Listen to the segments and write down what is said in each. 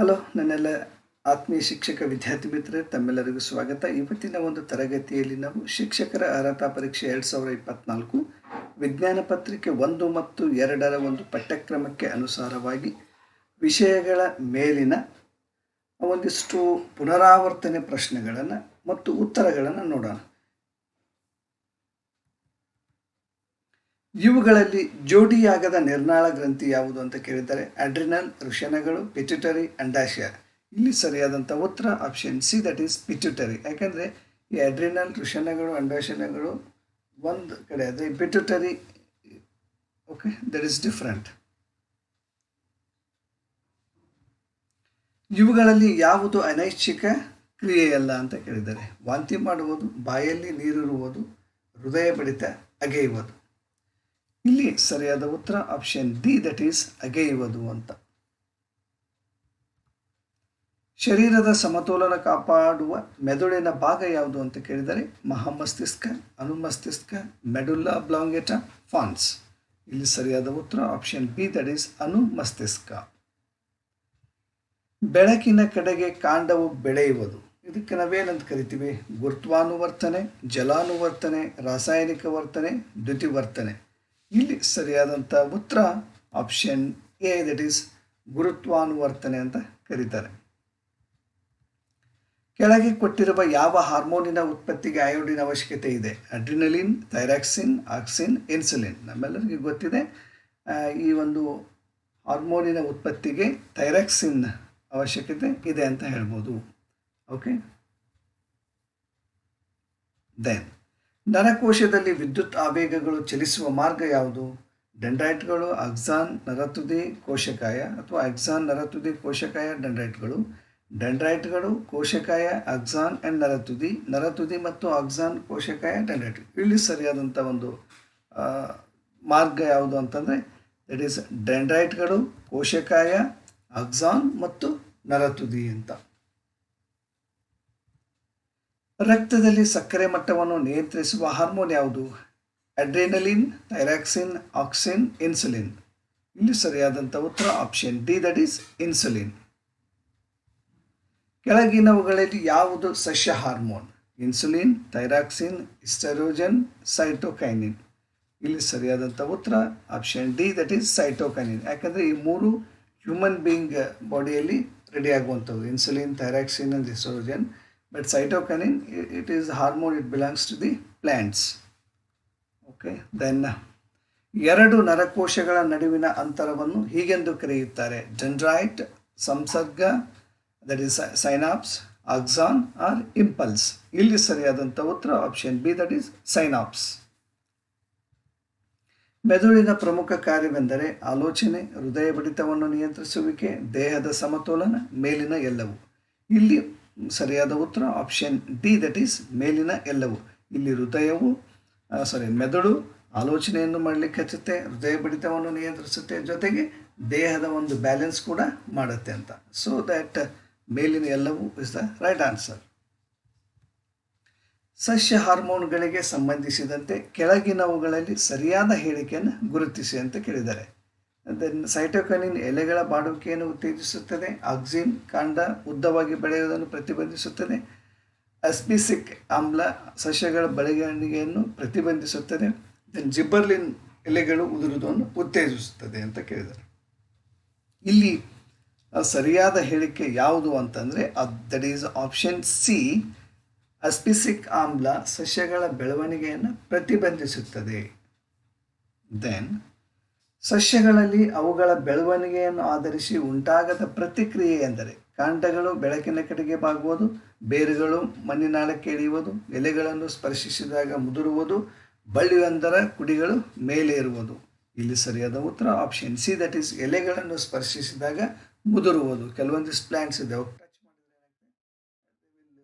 Hello, ನನ್ನೆಲ್ಲ ಆತ್ಮೀಯ ಶಿಕ್ಷಕ ವಿದ್ಯಾರ್ಥಿ ಮಿತ್ರರೇ, ತಮ್ಮೆಲ್ಲರಿಗೂ ಸ್ವಾಗತ. ಇವತ್ತಿನ ಒಂದು ತರಗತಿಯಲ್ಲಿ ನಾವು ಶಿಕ್ಷಕರ ಅರ್ಹತಾ ಪರೀಕ್ಷೆ ಎರಡು ಸಾವಿರದ ಇಪ್ಪತ್ನಾಲ್ಕು, ವಿಜ್ಞಾನ ಪತ್ರಿಕೆ ಒಂದು ಮತ್ತು ಎರಡರ ಒಂದು ಪಠ್ಯಕ್ರಮಕ್ಕೆ ಅನುಸಾರವಾಗಿ ವಿಷಯಗಳ ಮೇಲಿನ ಒಂದಿಷ್ಟು ಪುನರಾವರ್ತನೆ ಪ್ರಶ್ನೆಗಳನ್ನು ಮತ್ತು ಉತ್ತರಗಳನ್ನು ನೋಡೋಣ. ಇವುಗಳಲ್ಲಿ ಜೋಡಿಯಾಗದ ನಿರ್ನಾಳ ಗ್ರಂಥಿ ಯಾವುದು ಅಂತ ಕೇಳಿದ್ದಾರೆ ಅಡ್ರಿನಲ್ ಋಷಣಗಳು ಪಿಟ್ಯುಟರಿ ಅಂಡಾಶಯ ಇಲ್ಲಿ ಸರಿಯಾದಂಥ ಉತ್ತರ option C that is pituitary ಯಾಕೆಂದರೆ ಈ ಅಡ್ರಿನಲ್ ಋಷಣಗಳು ಅಂಡಾಶಯಗಳು ಒಂದು ಕಡೆ ಆದರೆ pituitary okay that is different ಇವುಗಳಲ್ಲಿ ಯಾವುದು ಅನೈಚ್ಛಿಕ ಕ್ರಿಯೆಯಲ್ಲ ಅಂತ ಕೇಳಿದ್ದಾರೆ ವಾಂತಿ ಮಾಡುವುದು, ಬಾಯಲ್ಲಿ ನೀರಿರುವುದು, ಹೃದಯ ಬಡಿತ, ಅಗೆಯುವುದು. ಇಲ್ಲಿ ಸರಿಯಾದ ಉತ್ತರ ಆಪ್ಷನ್ ಡಿ ದಟ್ ಈಸ್ ಅಗೆಯುವುದು ಅಂತ. ಶರೀರದ ಸಮತೋಲನ ಕಾಪಾಡುವ ಮೆದುಳಿನ ಭಾಗ ಯಾವುದು ಅಂತ ಕೇಳಿದರೆ, ಮಹಾಮಸ್ತಿಷ್ಕ, ಅನುಮಸ್ತಿಷ್ಕ ಮೆಡುಲ್ಲಾ ಬ್ಲಾಂಗೆಟ ಫಾನ್ಸ್. ಇಲ್ಲಿ ಸರಿಯಾದ ಉತ್ತರ ಆಪ್ಷನ್ ಬಿ ದಟ್ ಈಸ್ ಅನುಮಸ್ತಿಷ್ಕ. ಬೆಳಕಿನ ಕಡೆಗೆ ಕಾಂಡವು ಬೆಳೆಯುವುದು. ಇದಕ್ಕೆ ನಾವೇನಂತ ಕರಿತೀವಿ? ಗುರುತ್ವಾನುವರ್ತನೆ, ಜಲಾನುವರ್ತನೆ, ರಾಸಾಯನಿಕ ವರ್ತನೆ, ದ್ಯುತಿವರ್ತನೆ. ಇಲ್ಲಿ ಸರಿಯಾದಂಥ ಉತ್ತರ ಆಪ್ಷನ್ ಎ ದಟ್ ಈಸ್ ಗುರುತ್ವಾನುವರ್ತನೆ ಅಂತ ಕರೀತಾರೆ. ಕೆಳಗೆ ಕೊಟ್ಟಿರುವ ಯಾವ ಹಾರ್ಮೋನಿನ ಉತ್ಪತ್ತಿಗೆ ಆಯೋಡಿನ ಅವಶ್ಯಕತೆ ಇದೆ? ಅಡ್ರಿನಲಿನ್ ಥೈರಾಕ್ಸಿನ್ ಆಕ್ಸಿನ್ ಇನ್ಸುಲಿನ್ ನಮ್ಮೆಲ್ಲರಿಗೂ ಗೊತ್ತಿದೆ. ಈ ಒಂದು ಹಾರ್ಮೋನಿನ ಉತ್ಪತ್ತಿಗೆ ಥೈರಾಕ್ಸಿನ್ ಅವಶ್ಯಕತೆ ಇದೆ ಅಂತ ಹೇಳ್ಬೋದು. ಓಕೆ ದೆನ್ ನರಕೋಶದಲ್ಲಿ ವಿದ್ಯುತ್ ಆವೇಗಗಳು ಚಲಿಸುವ ಮಾರ್ಗ ಯಾವುದು? ಡೆಂಡ್ರೈಟ್ಗಳು ಅಕ್ಸಾನ್ ನರತುದಿ ಕೋಶಕಾಯ ಅಥವಾ ಅಕ್ಸಾನ್ ನರತುದಿ ಕೋಶಕಾಯ ಡೆಂಡ್ರೈಟ್ಗಳು? ಡೆಂಡ್ರೈಟ್ಗಳು ಕೋಶಕಾಯ ಅಕ್ಸಾನ್ ಆ್ಯಂಡ್ ನರತುದಿ ನರತುದಿ ಮತ್ತು ಅಕ್ಸಾನ್ ಕೋಶಕಾಯ ಡೆಂಡ್ರೈಟ್ ಇಲ್ಲಿ ಸರಿಯಾದಂಥ ಒಂದು ಮಾರ್ಗ ಯಾವುದು ಅಂತಂದರೆ ದಟ್ ಈಸ್ ಡೆಂಡ್ರೈಟ್ಗಳು, ಕೋಶಕಾಯ ಅಕ್ಸಾನ್ ಮತ್ತು ನರತುದಿ ಅಂತ. ರಕ್ತದಲ್ಲಿ ಸಕ್ಕರೆ ಮಟ್ಟವನ್ನು ನಿಯಂತ್ರಿಸುವ ಹಾರ್ಮೋನ್ ಯಾವುದು? Adrenaline, thyroxine, auxin, insulin. ಇಲ್ಲಿ ಸರಿಯಾದಂಥ ಉತ್ತರ option D, that is insulin. ಕೆಳಗಿನವುಗಳಲ್ಲಿ ಯಾವುದು ಸಸ್ಯ hormone? Insulin, thyroxine, oestrogen, cytokinin. ಇಲ್ಲಿ ಸರಿಯಾದಂಥ ಉತ್ತರ option D, that is cytokinin. ಯಾಕಂದರೆ ಈ ಮೂರು ಹ್ಯೂಮನ್ ಬೀಯಿಂಗ್ ಬಾಡಿಯಲ್ಲಿ ready ಆಗುವಂಥವು. Insulin, thyroxine, oestrogen. But cytokinin, it is hormone, it belongs to the plants. Okay then ಎರಡು ನರಕೋಶಗಳ ನಡುವಿನ ಅಂತರವನ್ನು ಹೀಗೆಂದು ಕರೆಯುತ್ತಾರೆ. Dendrite ಸಂಸರ್ಗ that is synapse axon or impulse ಇಲ್ಲಿ ಸರಿಯಾದಂಥ ಉತ್ತರ option B that is synapse ಮೆದುಳಿನ ಪ್ರಮುಖ ಕಾರ್ಯವೆಂದರೆ ಆಲೋಚನೆ ಹೃದಯ ಬಡಿತವನ್ನು ನಿಯಂತ್ರಿಸುವಿಕೆ ದೇಹದ ಸಮತೋಲನ ಮೇಲಿನ ಎಲ್ಲವು. ಇಲ್ಲಿ ಸರಿಯಾದ ಉತ್ತರ ಆಪ್ಷನ್ ಡಿ ದಟ್ ಈಸ್ ಮೇಲಿನ ಎಲ್ಲವು. ಇಲ್ಲಿ ಹೃದಯವು ಸಾರಿ ಮೆದುಳು ಆಲೋಚನೆಯನ್ನು ಮಾಡಲಿಕ್ಕೆ ಹಚ್ಚುತ್ತೆ, ಹೃದಯ ಬಡಿತವನ್ನು ನಿಯಂತ್ರಿಸುತ್ತೆ, ಜೊತೆಗೆ ದೇಹದ ಒಂದು ಬ್ಯಾಲೆನ್ಸ್ ಕೂಡ ಮಾಡುತ್ತೆ ಅಂತ. ಸೊ ದ್ಯಾಟ್ ಮೇಲಿನ ಎಲ್ಲವೂ ಇಸ್ ದ ರೈಟ್ ಆನ್ಸರ್ ಸಸ್ಯ ಹಾರ್ಮೋನ್ಗಳಿಗೆ ಸಂಬಂಧಿಸಿದಂತೆ ಕೆಳಗಿನವುಗಳಲ್ಲಿ ಸರಿಯಾದ ಹೇಳಿಕೆಯನ್ನು ಗುರುತಿಸಿ ಅಂತ ಕೇಳಿದ್ದಾರೆ. ದೆನ್ ಸೈಟೋಕನಿನ್ ಎಲೆಗಳ ಬಾಡುವಿಕೆಯನ್ನು ಉತ್ತೇಜಿಸುತ್ತದೆ. ಆಕ್ಸಿನ್ ಕಾಂಡ ಉದ್ದವಾಗಿ ಬೆಳೆಯುವುದನ್ನು ಪ್ರತಿಬಂಧಿಸುತ್ತದೆ. ಅಸ್ಪಿಸಿಕ್ ಆಮ್ಲ ಸಸ್ಯಗಳ ಬೆಳವಣಿಗೆಯನ್ನು ಪ್ರತಿಬಂಧಿಸುತ್ತದೆ. ದೆನ್ ಜಿಬ್ಬರ್ಲಿನ್ ಎಲೆಗಳು ಉದುರುವುದನ್ನು ಉತ್ತೇಜಿಸುತ್ತದೆ ಅಂತ ಕೇಳಿದರು ಇಲ್ಲಿ ಸರಿಯಾದ ಹೇಳಿಕೆ ಯಾವುದು ಅಂತಂದರೆ that is option C abscisic ಆಮ್ಲ ಸಸ್ಯಗಳ ಬೆಳವಣಿಗೆಯನ್ನು ಪ್ರತಿಬಂಧಿಸುತ್ತದೆ. ದೆನ್ ಸಸ್ಯಗಳಲ್ಲಿ ಅವುಗಳ ಬೆಳವಣಿಗೆಯನ್ನು ಆಧರಿಸಿ ಉಂಟಾಗದ ಪ್ರತಿಕ್ರಿಯೆ ಎಂದರೆ ಕಾಂಡಗಳು ಬೆಳಕಿನ ಕಡೆಗೆ ಬಾಗುವುದು, ಬೇರುಗಳು ಮಣ್ಣಿನಾಳಕ್ಕೆ ಇಳಿಯುವುದು ಎಲೆಗಳನ್ನು ಸ್ಪರ್ಶಿಸಿದಾಗ ಮುದುರುವುದು, ಬಳ್ಳಿಯೊಂದರ ಕುಡಿಗಳು ಮೇಲೆ ಇರುವುದು ಇಲ್ಲಿ ಸರಿಯಾದ ಉತ್ತರ ಆಪ್ಷನ್ ಸಿ ದಟ್ ಈಸ್ ಎಲೆಗಳನ್ನು ಸ್ಪರ್ಶಿಸಿದಾಗ ಮುದುರುವುದು. ಕೆಲವೊಂದಿಷ್ಟು ಪ್ಲಾಂಟ್ಸ್ ಇದೆ ಟಚ್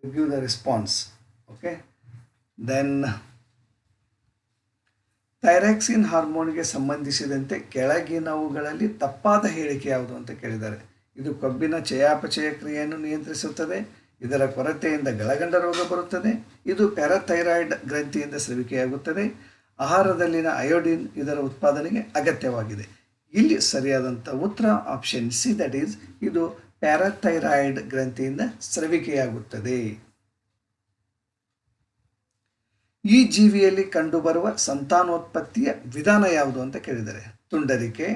ಮಾಡಿದ್ರೆ ರೆಸ್ಪಾನ್ಸ್ ಓಕೆ ದೆನ್ ಥೈರಾಕ್ಸಿನ್ ಹಾರ್ಮೋನ್ಗೆ ಸಂಬಂಧಿಸಿದಂತೆ ಕೆಳಗಿನವುಗಳಲ್ಲಿ ತಪ್ಪಾದ ಹೇಳಿಕೆ ಯಾವುದು ಅಂತ ಕೇಳಿದ್ದಾರೆ. ಇದು ಕೊಬ್ಬಿನ ಚಯಾಪಚಯ ಕ್ರಿಯೆಯನ್ನು ನಿಯಂತ್ರಿಸುತ್ತದೆ, ಇದರ ಕೊರತೆಯಿಂದ ಗಳಗಂಡ ರೋಗ ಬರುತ್ತದೆ, ಇದು ಪ್ಯಾರಾಥೈರಾಯ್ಡ್ ಗ್ರಂಥಿಯಿಂದ ಸ್ರವಿಕೆಯಾಗುತ್ತದೆ, ಆಹಾರದಲ್ಲಿನ ಅಯೋಡಿನ್ ಇದರ ಉತ್ಪಾದನೆಗೆ ಅಗತ್ಯವಾಗಿದೆ. ಇಲ್ಲಿ ಸರಿಯಾದಂಥ ಉತ್ತರ ಆಪ್ಷನ್ ಸಿ ದಟ್ ಈಸ್ ಇದು ಪ್ಯಾರಾಥೈರಾಯ್ಡ್ ಗ್ರಂಥಿಯಿಂದ ಸ್ರವಿಕೆಯಾಗುತ್ತದೆ. ಈ ಜೀವಿಯಲ್ಲಿ ಕಂಡುಬರುವ ಸಂತಾನೋತ್ಪತ್ತಿಯ ವಿಧಾನ ಯಾವುದು ಅಂತ ಕೇಳಿದರೆ ತುಂಡರಿಕೆ,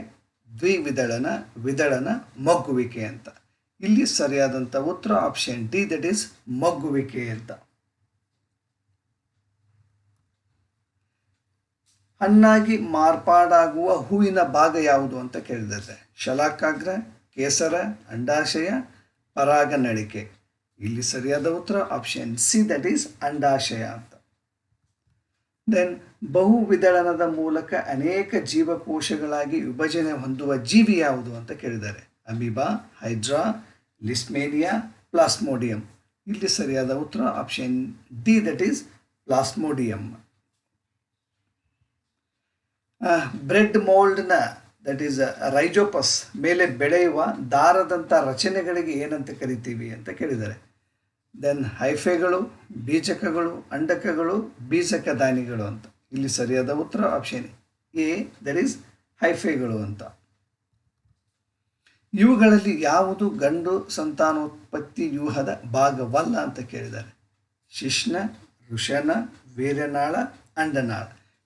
ದ್ವಿವಿದಳನ, ವಿದಳನ, ಮಗ್ಗುವಿಕೆ ಅಂತ. ಇಲ್ಲಿ ಸರಿಯಾದಂಥ ಉತ್ತರ ಆಪ್ಷನ್ ಡಿ ದಟ್ ಈಸ್ ಮಗ್ಗುವಿಕೆ ಅಂತ. ಹಣ್ಣಾಗಿ ಮಾರ್ಪಾಡಾಗುವ ಹೂವಿನ ಭಾಗ ಯಾವುದು ಅಂತ ಕೇಳಿದರೆ ಶಲಾಕಾಗ್ರ, ಕೇಸರ, ಅಂಡಾಶಯ, ಪರಾಗನಳಿಕೆ. ಇಲ್ಲಿ ಸರಿಯಾದ ಉತ್ತರ ಆಪ್ಷನ್ ಸಿ ದಟ್ ಈಸ್ ಅಂಡಾಶಯ ಅಂತ. ದೆನ್ ಬಹು ವಿದಳನದ ಮೂಲಕ ಅನೇಕ ಜೀವಕೋಶಗಳಾಗಿ ವಿಭಜನೆ ಹೊಂದುವ ಜೀವಿ ಯಾವುದು ಅಂತ ಕೇಳಿದ್ದಾರೆ. Amoeba, hydra, leishmania, plasmodium. ಇಲ್ಲಿ ಸರಿಯಾದ ಉತ್ತರ option D that is plasmodium. Bread ಮೋಲ್ಡ್ನ that is rhizopus ಮೇಲೆ ಬೆಳೆಯುವ ದಾರದಂಥ ರಚನೆಗಳಿಗೆ ಏನಂತ ಕರಿತೀವಿ ಅಂತ ಕೇಳಿದ್ದಾರೆ. ದೆನ್ ಹೈಫೆಗಳು, ಬೀಜಕಗಳು, ಅಂಡಕಗಳು ಬೀಜಕ ದಾನಿಗಳು ಅಂತ. ಇಲ್ಲಿ ಸರಿಯಾದ ಉತ್ತರ ಆಪ್ಷನ್ ಎ. ದಟ್ ಈಸ್ ಹೈಫೆಗಳು ಅಂತ. ಇವುಗಳಲ್ಲಿ ಯಾವುದು ಗಂಡು ಸಂತಾನೋತ್ಪತ್ತಿ ವ್ಯೂಹದ ಭಾಗವಲ್ಲ ಅಂತ ಕೇಳಿದ್ದಾರೆ. ಶಿಷ್ಣ, ಋಷಣ, ವೀರನಾಳ, ಅಂಡನಾಳ.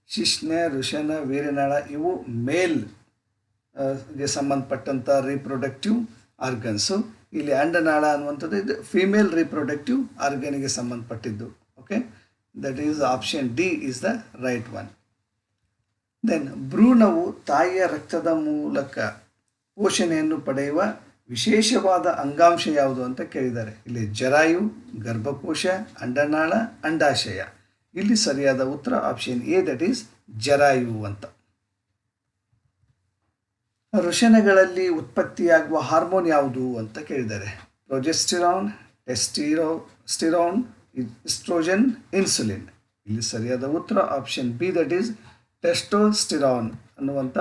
ಶಿಷ್ಣ, ಋಷಣ, ವೀರನಾಳ ಇವು ಮೇಲ್ಗೆ ಸಂಬಂಧಪಟ್ಟಂಥ ರೀಪ್ರೊಡಕ್ಟಿವ್ ಆರ್ಗನ್ಸು ಇಲ್ಲಿ ಅಂಡನಾಳ ಅನ್ನುವಂಥದ್ದು ಇದು ಫೀಮೇಲ್ ರಿಪ್ರೊಡಕ್ಟಿವ್ ಆರ್ಗನಿಗೆ ಸಂಬಂಧಪಟ್ಟಿದ್ದು. Okay that is option D is the right one then ಭ್ರೂಣವು ತಾಯಿಯ ರಕ್ತದ ಮೂಲಕ ಪೋಷಣೆಯನ್ನು ಪಡೆಯುವ ವಿಶೇಷವಾದ ಅಂಗಾಂಶ ಯಾವುದು ಅಂತ ಕೇಳಿದ್ದಾರೆ. ಇಲ್ಲಿ ಜರಾಯು, ಗರ್ಭಕೋಶ, ಅಂಡನಾಳ, ಅಂಡಾಶಯ. ಇಲ್ಲಿ ಸರಿಯಾದ ಉತ್ತರ ಆಪ್ಷನ್ ಎ ದಟ್ ಈಸ್ ಜರಾಯು ಅಂತ. ಋಷಣಗಳಲ್ಲಿ ಉತ್ಪತ್ತಿಯಾಗುವ ಹಾರ್ಮೋನ್ ಯಾವುದು ಅಂತ ಕೇಳಿದ್ದಾರೆ. Progesterone testosterone, oestrogen, insulin. ಇಲ್ಲಿ ಸರಿಯಾದ ಉತ್ತರ option B, that is testosterone ಅನ್ನುವಂಥ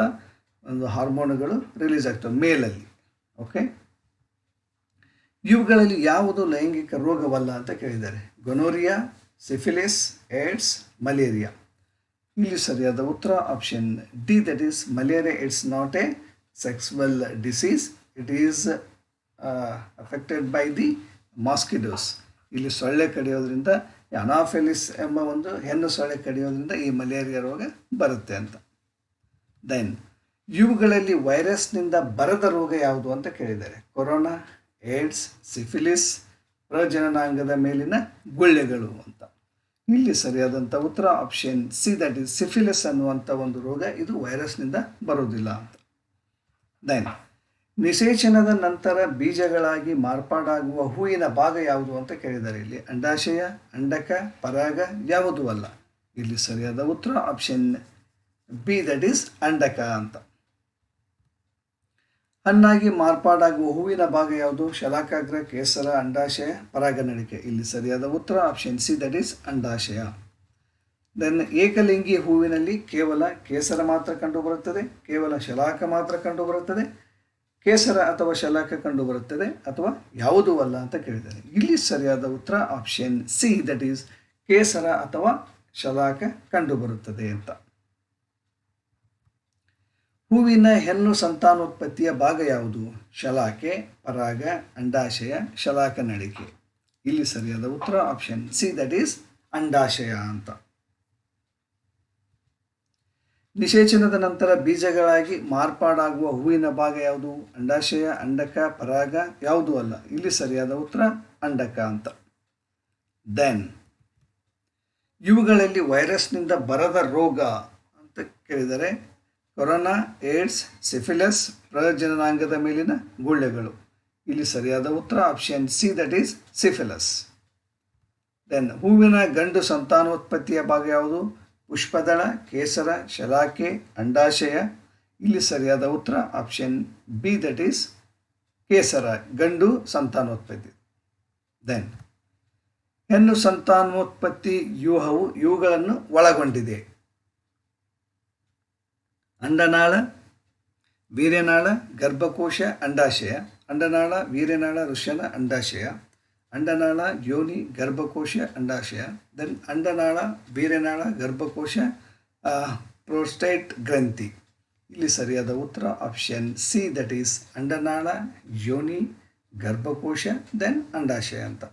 ಒಂದು ಹಾರ್ಮೋನುಗಳು ರಿಲೀಸ್ ಆಗ್ತವೆ ಮೇಲಲ್ಲಿ. ಓಕೆ? ಇವುಗಳಲ್ಲಿ ಯಾವುದು ಲೈಂಗಿಕ ರೋಗವಲ್ಲ ಅಂತ ಕೇಳಿದ್ದಾರೆ. Gonorrhoea, syphilis, AIDS, malaria. ಇಲ್ಲಿ ಸರಿಯಾದ ಉತ್ತರ option D, that is malaria, it's not a sexual disease it is affected by the mosquitoes ಇಲ್ಲಿ ಸೊಳ್ಳೆ ಕಡಿಯೋದ್ರಿಂದ ಅನಾಫೆಲಿಸ್ ಎಂಬ ಒಂದು ಹೆಣ್ಣು ಸೊಳ್ಳೆ ಕಡಿಯೋದ್ರಿಂದ ಈ ಮಲೇರಿಯಾ ರೋಗ ಬರುತ್ತೆ ಅಂತ. ದೆನ್ ಇವುಗಳಲ್ಲಿ ವೈರಸ್ನಿಂದ ಬರದ ರೋಗ ಯಾವುದು ಅಂತ ಕೇಳಿದ್ದಾರೆ. ಕೊರೋನಾ ಏಡ್ಸ್ ಸಿಫಿಲಿಸ್, ಪ್ರಜನನಾಂಗದ ಮೇಲಿನ ಗುಳ್ಳೆಗಳು ಅಂತ. ಇಲ್ಲಿ ಸರಿಯಾದಂಥ ಉತ್ತರ option C that is syphilis ಅನ್ನುವಂಥ ಒಂದು ರೋಗ ಇದು ವೈರಸ್ನಿಂದ ಬರೋದಿಲ್ಲ ಅಂತ. ದೆನ್. ನಿಷೇಚನದ ನಂತರ ಬೀಜಗಳಾಗಿ ಮಾರ್ಪಾಡಾಗುವ ಹೂವಿನ ಭಾಗ ಯಾವುದು ಅಂತ ಕೇಳಿದ್ದಾರೆ ಇಲ್ಲಿ. ಅಂಡಾಶಯ, ಅಂಡಕ, ಪರಾಗ ಯಾವುದೂ ಅಲ್ಲ. ಇಲ್ಲಿ ಸರಿಯಾದ ಉತ್ತರ ಆಪ್ಷನ್ ಬಿ ದಟ್ ಈಸ್ ಅಂಡಕ ಅಂತ. ಹಣ್ಣಾಗಿ ಮಾರ್ಪಾಡಾಗುವ ಹೂವಿನ ಭಾಗ ಯಾವುದು? ಶಲಾಕಾಗ್ರ, ಕೇಸರ, ಅಂಡಾಶಯ ಪರಾಗನಳಿಕೆ ಇಲ್ಲಿ ಸರಿಯಾದ ಉತ್ತರ ಆಪ್ಷನ್ ಸಿ ದಟ್ ಈಸ್ ಅಂಡಾಶಯ. ದೆನ್ ಏಕಲಿಂಗಿ ಹೂವಿನಲ್ಲಿ ಕೇವಲ ಕೇಸರ ಮಾತ್ರ ಕಂಡುಬರುತ್ತದೆ, ಕೇವಲ ಶಲಾಕ ಮಾತ್ರ ಕಂಡುಬರುತ್ತದೆ, ಕೇಸರ ಅಥವಾ ಶಲಾಕ ಕಂಡುಬರುತ್ತದೆ ಅಥವಾ ಯಾವುದೂ ಅಲ್ಲ ಅಂತ ಕೇಳಿದ್ದಾರೆ. ಇಲ್ಲಿ ಸರಿಯಾದ ಉತ್ತರ ಆಪ್ಷನ್ ಸಿ ದಟ್ ಈಸ್ ಕೇಸರ ಅಥವಾ ಶಲಾಕ ಕಂಡುಬರುತ್ತದೆ ಅಂತ. ಹೂವಿನ ಹೆಣ್ಣು ಸಂತಾನೋತ್ಪತ್ತಿಯ ಭಾಗ ಯಾವುದು? ಶಲಾಕೆ, ಪರಾಗ, ಅಂಡಾಶಯ, ಶಲಾಕ ನಡಿಕೆ. ಇಲ್ಲಿ ಸರಿಯಾದ ಉತ್ತರ ಆಪ್ಷನ್ ಸಿ ದಟ್ ಈಸ್ ಅಂಡಾಶಯ ಅಂತ. ನಿಷೇಚನದ ನಂತರ ಬೀಜಗಳಾಗಿ ಮಾರ್ಪಾಡಾಗುವ ಹೂವಿನ ಭಾಗ ಯಾವುದು? ಅಂಡಾಶಯ, ಅಂಡಕ, ಪರಾಗ ಯಾವುದೂ ಅಲ್ಲ? ಇಲ್ಲಿ ಸರಿಯಾದ ಉತ್ತರ ಅಂಡಕ ಅಂತ. ದೆನ್ ಇವುಗಳಲ್ಲಿ ವೈರಸ್ನಿಂದ ಬರದ ರೋಗ ಅಂತ ಕೇಳಿದರೆ ಕೊರೋನಾ, ಏಡ್ಸ್, ಸಿಫಿಲಸ್, ಪ್ರಜನನಾಂಗದ ಮೇಲಿನ ಗುಳ್ಳೆಗಳು. ಇಲ್ಲಿ ಸರಿಯಾದ ಉತ್ತರ option C that is syphilis. Then ಹೂವಿನ ಗಂಡು ಸಂತಾನೋತ್ಪತ್ತಿಯ ಭಾಗ ಯಾವುದು? ಪುಷ್ಪದಳ, ಕೇಸರ, ಶಲಾಕೆ, ಅಂಡಾಶಯ. ಇಲ್ಲಿ ಸರಿಯಾದ ಉತ್ತರ ಆಪ್ಷನ್ ಬಿ ದಟ್ ಈಸ್ ಕೇಸರ, ಗಂಡು ಸಂತಾನೋತ್ಪತ್ತಿ. ದೆನ್ ಹೆಣ್ಣು ಸಂತಾನೋತ್ಪತ್ತಿ ವ್ಯೂಹವು ಇವುಗಳನ್ನು ಒಳಗೊಂಡಿದೆ. ಅಂಡನಾಳ, ವೀರ್ಯನಾಳ, ಗರ್ಭಕೋಶ, ಅಂಡಾಶಯ. ಅಂಡನಾಳ, ವೀರ್ಯನಾಳ ಋಷ್ಯನ ಅಂಡಾಶಯ. ಅಂಡನಾಳ, ಯೋನಿ, ಗರ್ಭಕೋಶ, ಅಂಡಾಶಯ. ದೆನ್ ಅಂಡನಾಳ ಬೇರೆನಾಳ ಗರ್ಭಕೋಶ ಪ್ರೋಸ್ಟೇಟ್ ಗ್ರಂಥಿ. ಇಲ್ಲಿ ಸರಿಯಾದ ಉತ್ತರ ಆಪ್ಷನ್ ಸಿ ದಟ್ ಈಸ್ ಅಂಡನಾಳ, ಯೋನಿ, ಗರ್ಭಕೋಶ ದೆನ್ ಅಂಡಾಶಯ ಅಂತ.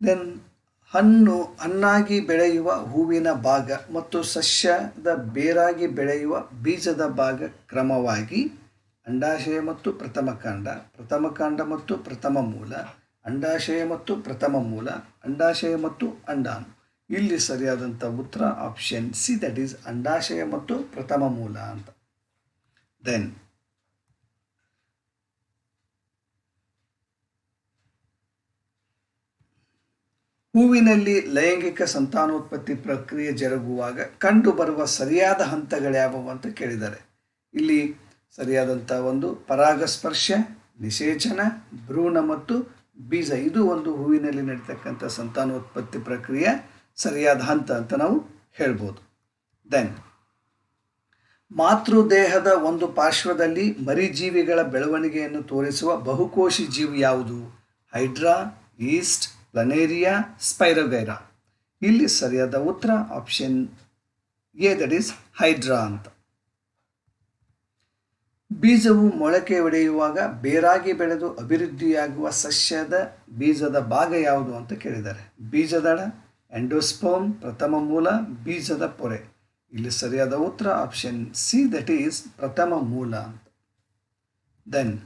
ದೆನ್ ಹಣ್ಣು ಹಣ್ಣಾಗಿ ಬೆಳೆಯುವ ಹೂವಿನ ಭಾಗ ಮತ್ತು ಸಸ್ಯದ ಬೇರಾಗಿ ಬೆಳೆಯುವ ಬೀಜದ ಭಾಗ ಕ್ರಮವಾಗಿ ಅಂಡಾಶಯ ಮತ್ತು ಪ್ರಥಮ ಕಾಂಡ ಪ್ರಥಮ ಕಾಂಡ ಮತ್ತು ಪ್ರಥಮ ಮೂಲ, ಅಂಡಾಶಯ ಮತ್ತು ಪ್ರಥಮ ಮೂಲ, ಅಂಡಾಶಯ ಮತ್ತು ಅಂಡಾಣು. ಇಲ್ಲಿ ಸರಿಯಾದಂಥ ಉತ್ತರ ಆಪ್ಷನ್ ಸಿ ದಟ್ ಈಸ್ ಅಂಡಾಶಯ ಮತ್ತು ಪ್ರಥಮ ಮೂಲ ಅಂತ. ದೆನ್ ಹೂವಿನಲ್ಲಿ ಲೈಂಗಿಕ ಸಂತಾನೋತ್ಪತ್ತಿ ಪ್ರಕ್ರಿಯೆ ಜರುಗುವಾಗ ಕಂಡುಬರುವ ಸರಿಯಾದ ಹಂತಗಳ್ಯಾವುವು ಅಂತ ಕೇಳಿದ್ದಾರೆ. ಇಲ್ಲಿ ಸರಿಯಾದಂಥ ಒಂದು ಪರಾಗಸ್ಪರ್ಶ, ನಿಷೇಚನ, ಭ್ರೂಣ ಮತ್ತು ಬೀಜ. ಇದು ಒಂದು ಹೂವಿನಲ್ಲಿ ನಡೀತಕ್ಕಂಥ ಸಂತಾನೋತ್ಪತ್ತಿ ಪ್ರಕ್ರಿಯೆ. ಸರಿಯಾದ ಹಂತ ಅಂತ ನಾವು ಹೇಳ್ಬೋದು. ದೆನ್ ಮಾತೃದೇಹದ ಒಂದು ಪಾರ್ಶ್ವದಲ್ಲಿ ಮರಿಜೀವಿಗಳ ಬೆಳವಣಿಗೆಯನ್ನು ತೋರಿಸುವ ಬಹುಕೋಶಿ ಜೀವಿ ಯಾವುದು? ಹೈಡ್ರಾ, ಈಸ್ಟ್, ಪ್ಲನೇರಿಯಾ ಸ್ಪೈರೋಗೈರಾ ಇಲ್ಲಿ ಸರಿಯಾದ ಉತ್ತರ option A that is hydra ಅಂತ. ಬೀಜವು ಮೊಳಕೆ ಒಡೆಯುವಾಗ ಬೇರಾಗಿ ಬೆಳೆದು ಅಭಿವೃದ್ಧಿಯಾಗುವ ಸಸ್ಯದ ಬೀಜದ ಭಾಗ ಯಾವುದು ಅಂತ ಕೇಳಿದ್ದಾರೆ. ಬೀಜದಳ ಎಂಡೋಸ್ಪೋಮ್, ಪ್ರಥಮ ಮೂಲ, ಬೀಜದ ಪೊರೆ. ಇಲ್ಲಿ ಸರಿಯಾದ ಉತ್ತರ ಆಪ್ಷನ್ ಸಿ ದಟ್ ಈಸ್ ಪ್ರಥಮ ಮೂಲ ಅಂತ. ದೆನ್